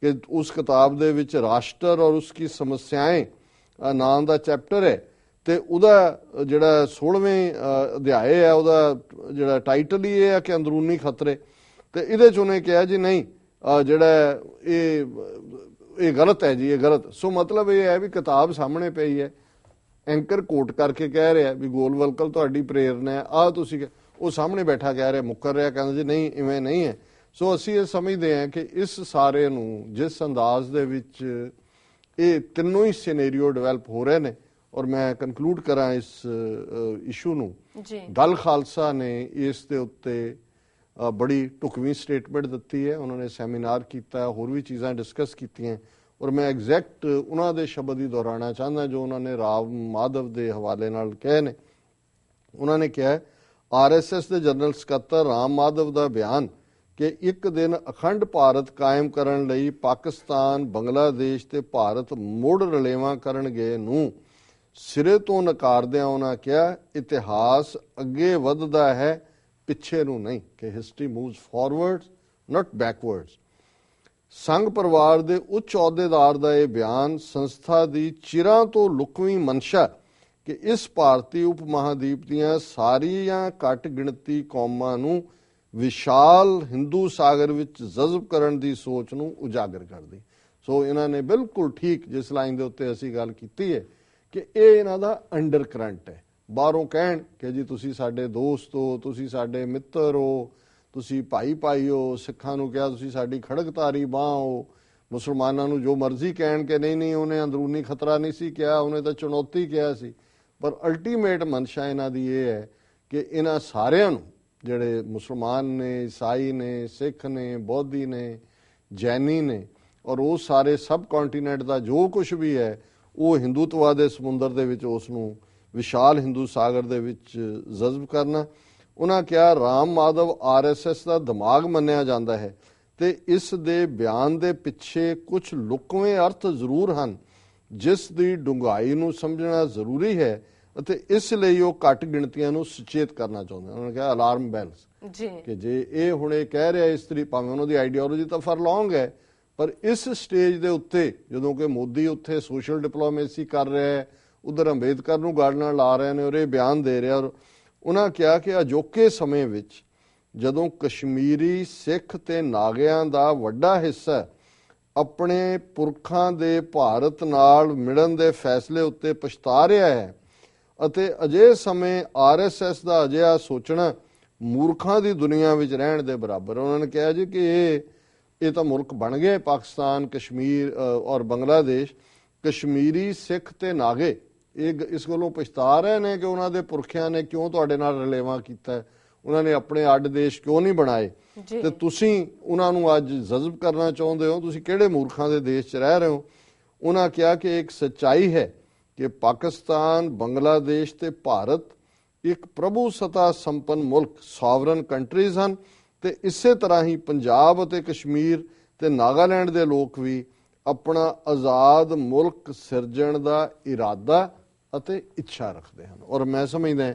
ਕਿ ਉਸ ਕਿਤਾਬ ਦੇ ਵਿੱਚ ਰਾਸ਼ਟਰ ਔਰ ਉਸकी ਸਮੱਸਿਆएं ਅ, ਨਾਂ ਦਾ ਚੈਪਟਰ ਹੈ ਤੇ ਉਹਦਾ ਜਿਹੜਾ 16ਵੇਂ ਅਧਿਆਏ ਹੈ ਉਹਦਾ ਜਿਹੜਾ ਟਾਈਟਲ ਹੀ ਇਹ ਹੈ ਕਿ ਅੰਦਰੂਨੀ ਖਤਰੇ। ਤੇ ਇਹਦੇ ਚ ਉਹਨੇ ਕਿਹਾ ਜੀ ਨਹੀਂ ਜਿਹੜਾ ਇਹ ਇਹ ਗਲਤ ਹੈ ਜੀ ਇਹ ਗਲਤ। ਸੋ ਮਤਲਬ ਇਹ ਹੈ ਵੀ ਕਿਤਾਬ ਸਾਹਮਣੇ ਪਈ ਹੈ। ਐਂਕਰ ਕੋਟ ਕਰਕੇ ਕਹਿ ਰਿਹਾ ਵੀ ਗੋਲਵਲਕਰ ਤੁਹਾਡੀ ਪ੍ਰੇਰਨਾ ਹੈ ਆ ਤੁਸੀਂ ਉਹ ਸਾਹਮਣੇ ਬੈਠਾ ਕਹਿ ਰਿਹਾ ਮੁੱਕਰ ਰਿਹਾ ਕਹਿੰਦਾ ਜੀ ਨਹੀਂ ਇਵੇਂ ਨਹੀਂ ਹੈ। ਸੋ ਅਸੀਂ ਇਹ ਸਮਝਦੇ ਹਾਂ ਕਿ ਇਸ ਸਾਰੇ ਨੂੰ ਜਿਸ ਅੰਦਾਜ਼ ਦੇ ਵਿੱਚ ਇਹ ਤਿੰਨੋਂ ਹੀ ਸਿਨੈਰੀਓ ਡਿਵੈਲਪ ਹੋ ਰਹੇ ਨੇ ਔਰ ਮੈਂ ਕਨਕਲੂਡ ਕਰਾਂ ਇਸ ਇਸ਼ੂ ਨੂੰ। ਜੀ। ਦਲ ਖਾਲਸਾ ਨੇ ਇਸ ਦੇ ਉੱਤੇ ਬੜੀ ਢੁਕਵੀਂ ਸਟੇਟਮੈਂਟ ਦਿੱਤੀ ਹੈ। ਉਹਨਾਂ ਨੇ ਸੈਮੀਨਾਰ ਕੀਤਾ ਹੋਰ ਵੀ ਚੀਜ਼ਾਂ ਡਿਸਕਸ ਕੀਤੀਆਂ। ਔਰ ਮੈਂ ਐਗਜ਼ੈਕਟ ਉਹਨਾਂ ਦੇ ਸ਼ਬਦ ਹੀ ਦੁਹਰਾਉਣਾ ਚਾਹੁੰਦਾ ਜੋ ਉਹਨਾਂ ਨੇ ਰਾਵ ਮਾਧਵ ਦੇ ਹਵਾਲੇ ਨਾਲ ਕਹੇ ਨੇ। ਉਹਨਾਂ ਨੇ ਕਿਹਾ ਆਰਐਸਐਸ ਦੇ ਜਨਰਲ ਸਕੱਤਰ ਰਾਮ ਮਾਧਵ ਦਾ ਬਿਆਨ ਕਿ ਇੱਕ ਦਿਨ ਅਖੰਡ ਭਾਰਤ ਕਾਇਮ ਕਰਨ ਲਈ ਪਾਕਿਸਤਾਨ, ਬੰਗਲਾਦੇਸ਼ ਤੇ ਭਾਰਤ ਮੁੜ ਰਲੇਵਾਂ ਕਰਨਗੇ ਨੂੰ ਸਿਰੇ ਤੋਂ ਨਕਾਰਦਿਆਂ ਉਹਨਾਂ ਕਿਹਾ, ਇਤਿਹਾਸ ਅੱਗੇ ਵੱਧਦਾ ਹੈ, ਪਿੱਛੇ ਨੂੰ ਨਹੀਂ, ਕਿ history moves forward not backwards Sangh Parivar ਦੇ ਉੱਚ ਅਹੁਦੇਦਾਰ ਦਾ ਇਹ ਬਿਆਨ ਸੰਸਥਾ ਦੀ ਚਿਰਾਂ ਤੋਂ ਲੁਕਵੀਂ ਮਨਸ਼ਾ ਕਿ ਇਸ ਭਾਰਤੀ ਉਪ ਮਹਾਦੀਪ ਦੀਆਂ ਸਾਰੀਆਂ ਘੱਟ ਗਿਣਤੀ ਕੌਮਾਂ ਨੂੰ ਵਿਸ਼ਾਲ ਹਿੰਦੂ ਸਾਗਰ ਵਿੱਚ ਜਜ਼ਬ ਕਰਨ ਦੀ ਸੋਚ ਨੂੰ ਉਜਾਗਰ ਕਰਦੀ। ਸੋ ਇਹਨਾਂ ਨੇ ਬਿਲਕੁਲ ਠੀਕ ਜਿਸ ਲਾਈਨ ਦੇ ਉੱਤੇ ਅਸੀਂ ਗੱਲ ਕੀਤੀ ਹੈ ਕਿ ਇਹ ਇਹਨਾਂ ਦਾ ਅੰਡਰ ਕਰੰਟ ਹੈ। ਬਾਹਰੋਂ ਕਹਿਣ ਕਿ ਜੀ ਤੁਸੀਂ ਸਾਡੇ ਦੋਸਤ ਹੋ, ਤੁਸੀਂ ਸਾਡੇ ਮਿੱਤਰ ਹੋ ਤੁਸੀਂ ਭਾਈ ਭਾਈ ਹੋ, ਸਿੱਖਾਂ ਨੂੰ ਕਿਹਾ ਤੁਸੀਂ ਸਾਡੀ ਖੜਕਤਾਰੀ ਬਾਹ ਹੋ, ਮੁਸਲਮਾਨਾਂ ਨੂੰ ਜੋ ਮਰਜ਼ੀ ਕਹਿਣ ਕਿ ਨਹੀਂ ਨਹੀਂ, ਉਹਨੇ ਅੰਦਰੂਨੀ ਖਤਰਾ ਨਹੀਂ ਸੀ ਕਿਹਾ, ਉਹਨੇ ਤਾਂ ਚੁਣੌਤੀ ਕਿਹਾ ਸੀ। ਪਰ ਅਲਟੀਮੇਟ ਮਨਸ਼ਾ ਇਹਨਾਂ ਦੀ ਇਹ ਹੈ ਕਿ ਇਹਨਾਂ ਸਾਰਿਆਂ ਨੂੰ, ਜਿਹੜੇ ਮੁਸਲਮਾਨ ਨੇ, ਈਸਾਈ ਨੇ, ਸਿੱਖ ਨੇ, ਬੋਧੀ ਨੇ, ਜੈਨੀ ਨੇ, ਔਰ ਉਹ ਸਾਰੇ ਸਬ ਕੰਟੀਨੈਂਟ ਦਾ ਜੋ ਕੁਝ ਵੀ ਹੈ, ਉਹ ਹਿੰਦੂਤਵਾ ਦੇ ਸਮੁੰਦਰ ਦੇ ਵਿੱਚ ਉਸ ਨੂੰ ਵਿਸ਼ਾਲ ਹਿੰਦੂ ਸਾਗਰ ਦੇ ਵਿੱਚ ਜਜ਼ਬ ਕਰਨਾ ਉਹਨਾਂ ਕਿਹਾ ਰਾਮ ਮਾਧਵ ਆਰਐਸਐਸ ਦਾ ਦਿਮਾਗ ਮੰਨਿਆ ਜਾਂਦਾ ਹੈ ਤੇ ਇਸ ਦੇ ਬਿਆਨ ਦੇ ਪਿੱਛੇ ਕੁਝ ਲੁਕਵੇਂ ਅਰਥ ਜ਼ਰੂਰ ਹਨ। ਜਿਸ ਦੀ ਡੂੰਘਾਈ ਨੂੰ ਸਮਝਣਾ ਜ਼ਰੂਰੀ ਹੈ ਅਤੇ ਇਸ ਲਈ ਉਹ ਘੱਟ ਗਿਣਤੀਆਂ ਨੂੰ ਸੁਚੇਤ ਕਰਨਾ ਚਾਹੁੰਦੇ ਹਨ। ਉਹਨਾਂ ਨੇ ਕਿਹਾ ਅਲਾਰਮ ਬੈਲਸ ਜੀ। ਕਿ ਜੇ ਇਹ ਹੁਣ ਇਹ ਕਹਿ ਰਿਹਾ ਇਸ ਤਰੀ ਭਾਵੇਂ ਉਹਨਾਂ ਦੀ ਆਈਡੀਓਲੋਜੀ ਤਾਂ ਫਰ ਲੌਂਗ ਹੈ ਪਰ ਇਸ ਸਟੇਜ ਦੇ ਉੱਤੇ ਜਦੋਂ ਕਿ ਮੋਦੀ ਉੱਥੇ ਸੋਸ਼ਲ ਡਿਪਲੋਮੇਸੀ ਕਰ ਰਿਹਾ ਹੈ ਉਧਰ ਅੰਬੇਦਕਰ ਨੂੰ ਗਾਲ ਨਾਲ ਲਾ ਰਹੇ ਨੇ ਔਰ ਇਹ ਬਿਆਨ ਦੇ ਰਿਹਾ ਔਰ ਉਹਨਾਂ ਕਿਹਾ ਕਿ ਅਜੋਕੇ ਸਮੇਂ ਵਿੱਚ ਜਦੋਂ ਕਸ਼ਮੀਰੀ ਸਿੱਖ ਤੇ ਨਾਗਿਆਂ ਦਾ ਵੱਡਾ ਹਿੱਸਾ ਆਪਣੇ ਪੁਰਖਾਂ ਦੇ ਭਾਰਤ ਨਾਲ ਮਿਲਣ ਦੇ ਫੈਸਲੇ ਉੱਤੇ ਪਛਤਾ ਰਿਹਾ ਹੈ ਅਤੇ ਅਜੇ ਸਮੇਂ ਆਰਐਸਐਸ ਦਾ ਅਜਿਹਾ ਸੋਚਣਾ ਮੂਰਖਾਂ ਦੀ ਦੁਨੀਆ ਵਿੱਚ ਰਹਿਣ ਦੇ ਬਰਾਬਰ ਉਹਨਾਂ ਨੇ ਕਿਹਾ ਜੀ ਕਿ ਇਹ ਇਹ ਤਾਂ ਮੁਲਕ ਬਣ ਗਏ, ਪਾਕਿਸਤਾਨ, ਕਸ਼ਮੀਰ ਔਰ ਬੰਗਲਾਦੇਸ਼। ਕਸ਼ਮੀਰੀ ਸਿੱਖ ਤੇ ਨਾਗੇ ਇਹ ਇਸ ਗੱਲੋਂ ਪਛਤਾ ਰਹੇ ਨੇ ਕਿ ਉਹਨਾਂ ਦੇ ਪੁਰਖਿਆਂ ਨੇ ਕਿਉਂ ਤੁਹਾਡੇ ਨਾਲ ਰਲੇਵਾਂ ਕੀਤਾ। ਉਹਨਾਂ ਨੇ ਆਪਣੇ ਅੱਡ ਦੇਸ਼ ਕਿਉਂ ਨਹੀਂ ਬਣਾਏ? ਤੇ ਤੁਸੀਂ ਉਹਨਾਂ ਨੂੰ ਅੱਜ ਜਜ਼ਬ ਕਰਨਾ ਚਾਹੁੰਦੇ ਹੋ? ਤੁਸੀਂ ਕਿਹੜੇ ਮੂਰਖਾਂ ਦੇ ਦੇਸ਼ 'ਚ ਰਹਿ ਰਹੇ ਹੋ? ਉਹਨਾਂ ਕਿਹਾ ਕਿ ਇੱਕ ਸੱਚਾਈ ਹੈ ਕਿ ਪਾਕਿਸਤਾਨ ਬੰਗਲਾਦੇਸ਼ ਤੇ ਭਾਰਤ ਇੱਕ ਪ੍ਰਭੂ ਸਤਾ ਸੰਪੰਨ ਮੁਲਕ ਸੋਵਰਨ ਕੰਟਰੀਜ਼ ਹਨ ਤੇ ਇਸੇ ਤਰ੍ਹਾਂ ਹੀ ਪੰਜਾਬ ਅਤੇ ਕਸ਼ਮੀਰ ਤੇ ਨਾਗਾਲੈਂਡ ਦੇ ਲੋਕ ਵੀ ਆਪਣਾ ਆਜ਼ਾਦ ਮੁਲਕ ਸਿਰਜਣ ਦਾ ਇਰਾਦਾ ਅਤੇ ਇੱਛਾ ਰੱਖਦੇ ਹਨ। ਔਰ ਮੈਂ ਸਮਝਦਾ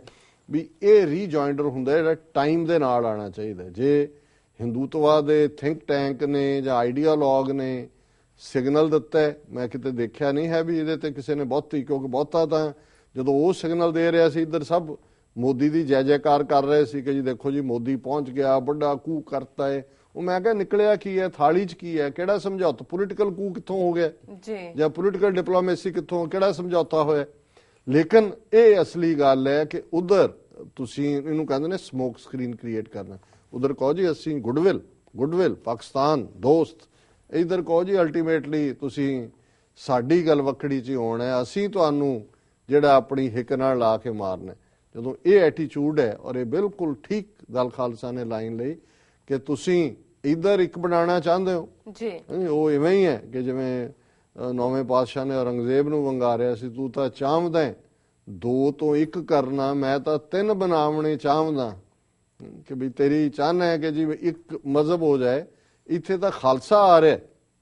ਵੀ ਇਹ ਰੀਜੁਆਇੰਡਰ ਹੁੰਦਾ ਜਿਹੜਾ ਟਾਈਮ ਦੇ ਨਾਲ ਆਣਾ ਚਾਹੀਦਾ। ਜੇ ਹਿੰਦੂਤਵਾ ਦੇ ਥਿੰਕ ਟੈਂਕ ਨੇ ਜਾਂ ਆਈਡੀਆਲੋਗ ਨੇ ਸਿਗਨਲ ਦਿੱਤਾ ਮੈਂ ਕਿਤੇ ਦੇਖਿਆ ਨਹੀਂ ਹੈ ਵੀ ਇਹਦੇ ਤੇ ਕਿਸੇ ਨੇ ਬਹੁਤੀ ਕਿਉਂਕਿ ਬਹੁਤਾ ਤਾਂ ਜਦੋਂ ਉਹ ਸਿਗਨਲ ਦੇ ਰਿਹਾ ਸੀ ਇੱਧਰ ਸਭ ਮੋਦੀ ਦੀ ਜੈ ਜੈਕਾਰ ਕਰ ਰਹੇ ਸੀ ਕਿ ਜੀ ਦੇਖੋ ਜੀ ਮੋਦੀ ਪਹੁੰਚ ਗਿਆ ਵੱਡਾ ਕੂ ਕਰਤਾ ਹੈ। ਉਹ ਮੈਂ ਕਿਹਾ ਨਿਕਲਿਆ ਕੀ ਹੈ ਥਾਲੀ 'ਚ ਕੀ ਹੈ ਕਿਹੜਾ ਸਮਝੌਤਾ? ਪੋਲੀਟੀਕਲ ਕੂ ਕਿੱਥੋਂ ਹੋ ਗਿਆ? ਜੀ। ਜਾਂ ਪੋਲੀਟੀਕਲ ਡਿਪਲੋਮੇਸੀ ਕਿੱਥੋਂ ਕਿਹੜਾ ਸਮਝੌਤਾ ਹੋਇਆ? ਲੇਕਿਨ ਇਹ ਅਸਲੀ ਗੱਲ ਹੈ ਕਿ ਉਧਰ ਤੁਸੀਂ ਇਹਨੂੰ ਕਹਿੰਦੇ ਨੇ ਸਮੋਕ ਸਕਰੀਨ ਕ੍ਰੀਏਟ ਕਰਨਾ। ਉਧਰ ਕਹੋ ਜੀ ਅਸੀਂ ਗੁੱਡਵਿਲ ਗੁੱਡਵਿਲ ਪਾਕਿਸਤਾਨ ਦੋਸਤ। ਇਧਰ ਕਹੋ ਜੀ ਅਲਟੀਮੇਟਲੀ ਤੁਸੀਂ ਸਾਡੀ ਗੱਲ ਵਕੜੀ 'ਚ ਹੀ ਆਉਣਾ ਹੈ। ਅਸੀਂ ਤੁਹਾਨੂੰ ਜਿਹੜਾ ਆਪਣੀ ਹਿੱਕ ਨਾਲ ਲਾ ਕੇ ਮਾਰਨਾ। ਜਦੋਂ ਇਹ ਐਟੀਟਿਊਡ ਹੈ ਔਰ ਇਹ ਬਿਲਕੁਲ ਠੀਕ ਦਲ ਖਾਲਸਾ ਨੇ ਲਾਈਨ ਲਈ ਕਿ ਤੁਸੀਂ ਇਧਰ ਇੱਕ ਬਣਾਉਣਾ ਚਾਹੁੰਦੇ ਹੋ। ਜੀ। ਉਹ ਇਵੇਂ ਹੀ ਹੈ ਕਿ ਜਿਵੇਂ ਨੌਵੇਂ ਪਾਤਸ਼ਾਹ ਨੇ ਔਰੰਗਜ਼ੇਬ ਨੂੰ ਵੰਗਾਰਿਆ ਸੀ ਤੂੰ ਤਾਂ ਚਾਹਮਦਾ ਹੈ, ਦੋ ਤੋਂ ਇੱਕ ਕਰਨਾ ਮੈਂ ਤਾਂ ਤਿੰਨ ਬਣਾਵਣੇ ਚਾਹਮਦਾ ਕਿ ਵੀ ਤੇਰੀ ਚਾਹਨਾ ਹੈ ਕਿ ਜੀ ਇੱਕ ਮਜ਼ਹਬ ਹੋ ਜਾਏ ਇੱਥੇ ਤਾਂ ਖਾਲਸਾ ਆ ਰਿਹਾ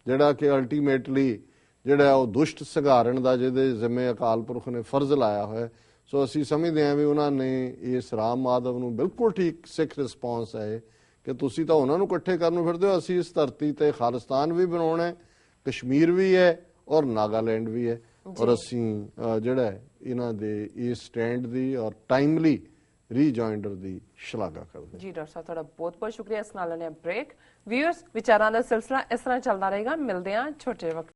ਜਿਹੜਾ ਕਿ ਅਲਟੀਮੇਟਲੀ ਜਿਹੜਾ ਉਹ ਦੁਸ਼ਟ ਸਗਾਰਨ ਦਾ ਜਿਹਦੇ ਜ਼ਿੰਮੇ ਅਕਾਲ ਪੁਰਖ ਨੇ ਫਰਜ਼ ਲਾਇਆ ਹੋਇਆ ਸੋ ਅਸੀਂ ਸਮਝਦੇ ਹਾਂ ਵੀ ਉਹਨਾਂ ਨੇ ਇਸ ਰਾਮ ਮਾਧਵ ਨੂੰ ਬਿਲਕੁਲ ਠੀਕ ਸਿੱਖ ਰਿਸਪੌਂਸ ਹੈ ਕਿ ਤੁਸੀਂ ਤਾਂ ਉਹਨਾਂ ਨੂੰ ਇਕੱਠੇ ਕਰਨ ਨੂੰ ਫਿਰਦੇ ਹੋ ਅਸੀਂ ਇਸ ਧਰਤੀ ਤੇ ਖਾਲਿਸਤਾਨ ਵੀ ਬਣਾਉਣਾ ਹੈ ਕਸ਼ਮੀਰ ਵੀ ਹੈ ਔਰ ਨਾਗਾਲੈਂਡ ਵੀ ਹੈ। ਔਰ ਅਸੀਂ ਜਿਹੜਾ ਇਹਨਾਂ ਦੇ ਇਸ ਸਟੈਂਡ ਦੀ ਔਰ ਟਾਈਮਲੀ ਰੀਜੋਇੰਡਰ ਦੀ ਸ਼ਲਾਘਾ ਕਰਦੇ ਜੀ ਡਾਕਟਰ ਸਾਹਿਬ ਤੁਹਾਡਾ ਬਹੁਤ ਬਹੁਤ ਸ਼ੁਕਰੀਆ। ਇਸ ਨਾਲ ਲੈਣੇ ਬ੍ਰੇਕ ਵਿਊਅਰਸ ਵਿਚਾਰਾਂ ਦਾ ਸਿਲਸਿਲਾ ਇਸ ਤਰ੍ਹਾਂ ਚੱਲਦਾ ਰਹੇਗਾ। ਮਿਲਦੇ ਹਾਂ ਛੋਟੇ ਵਕਤ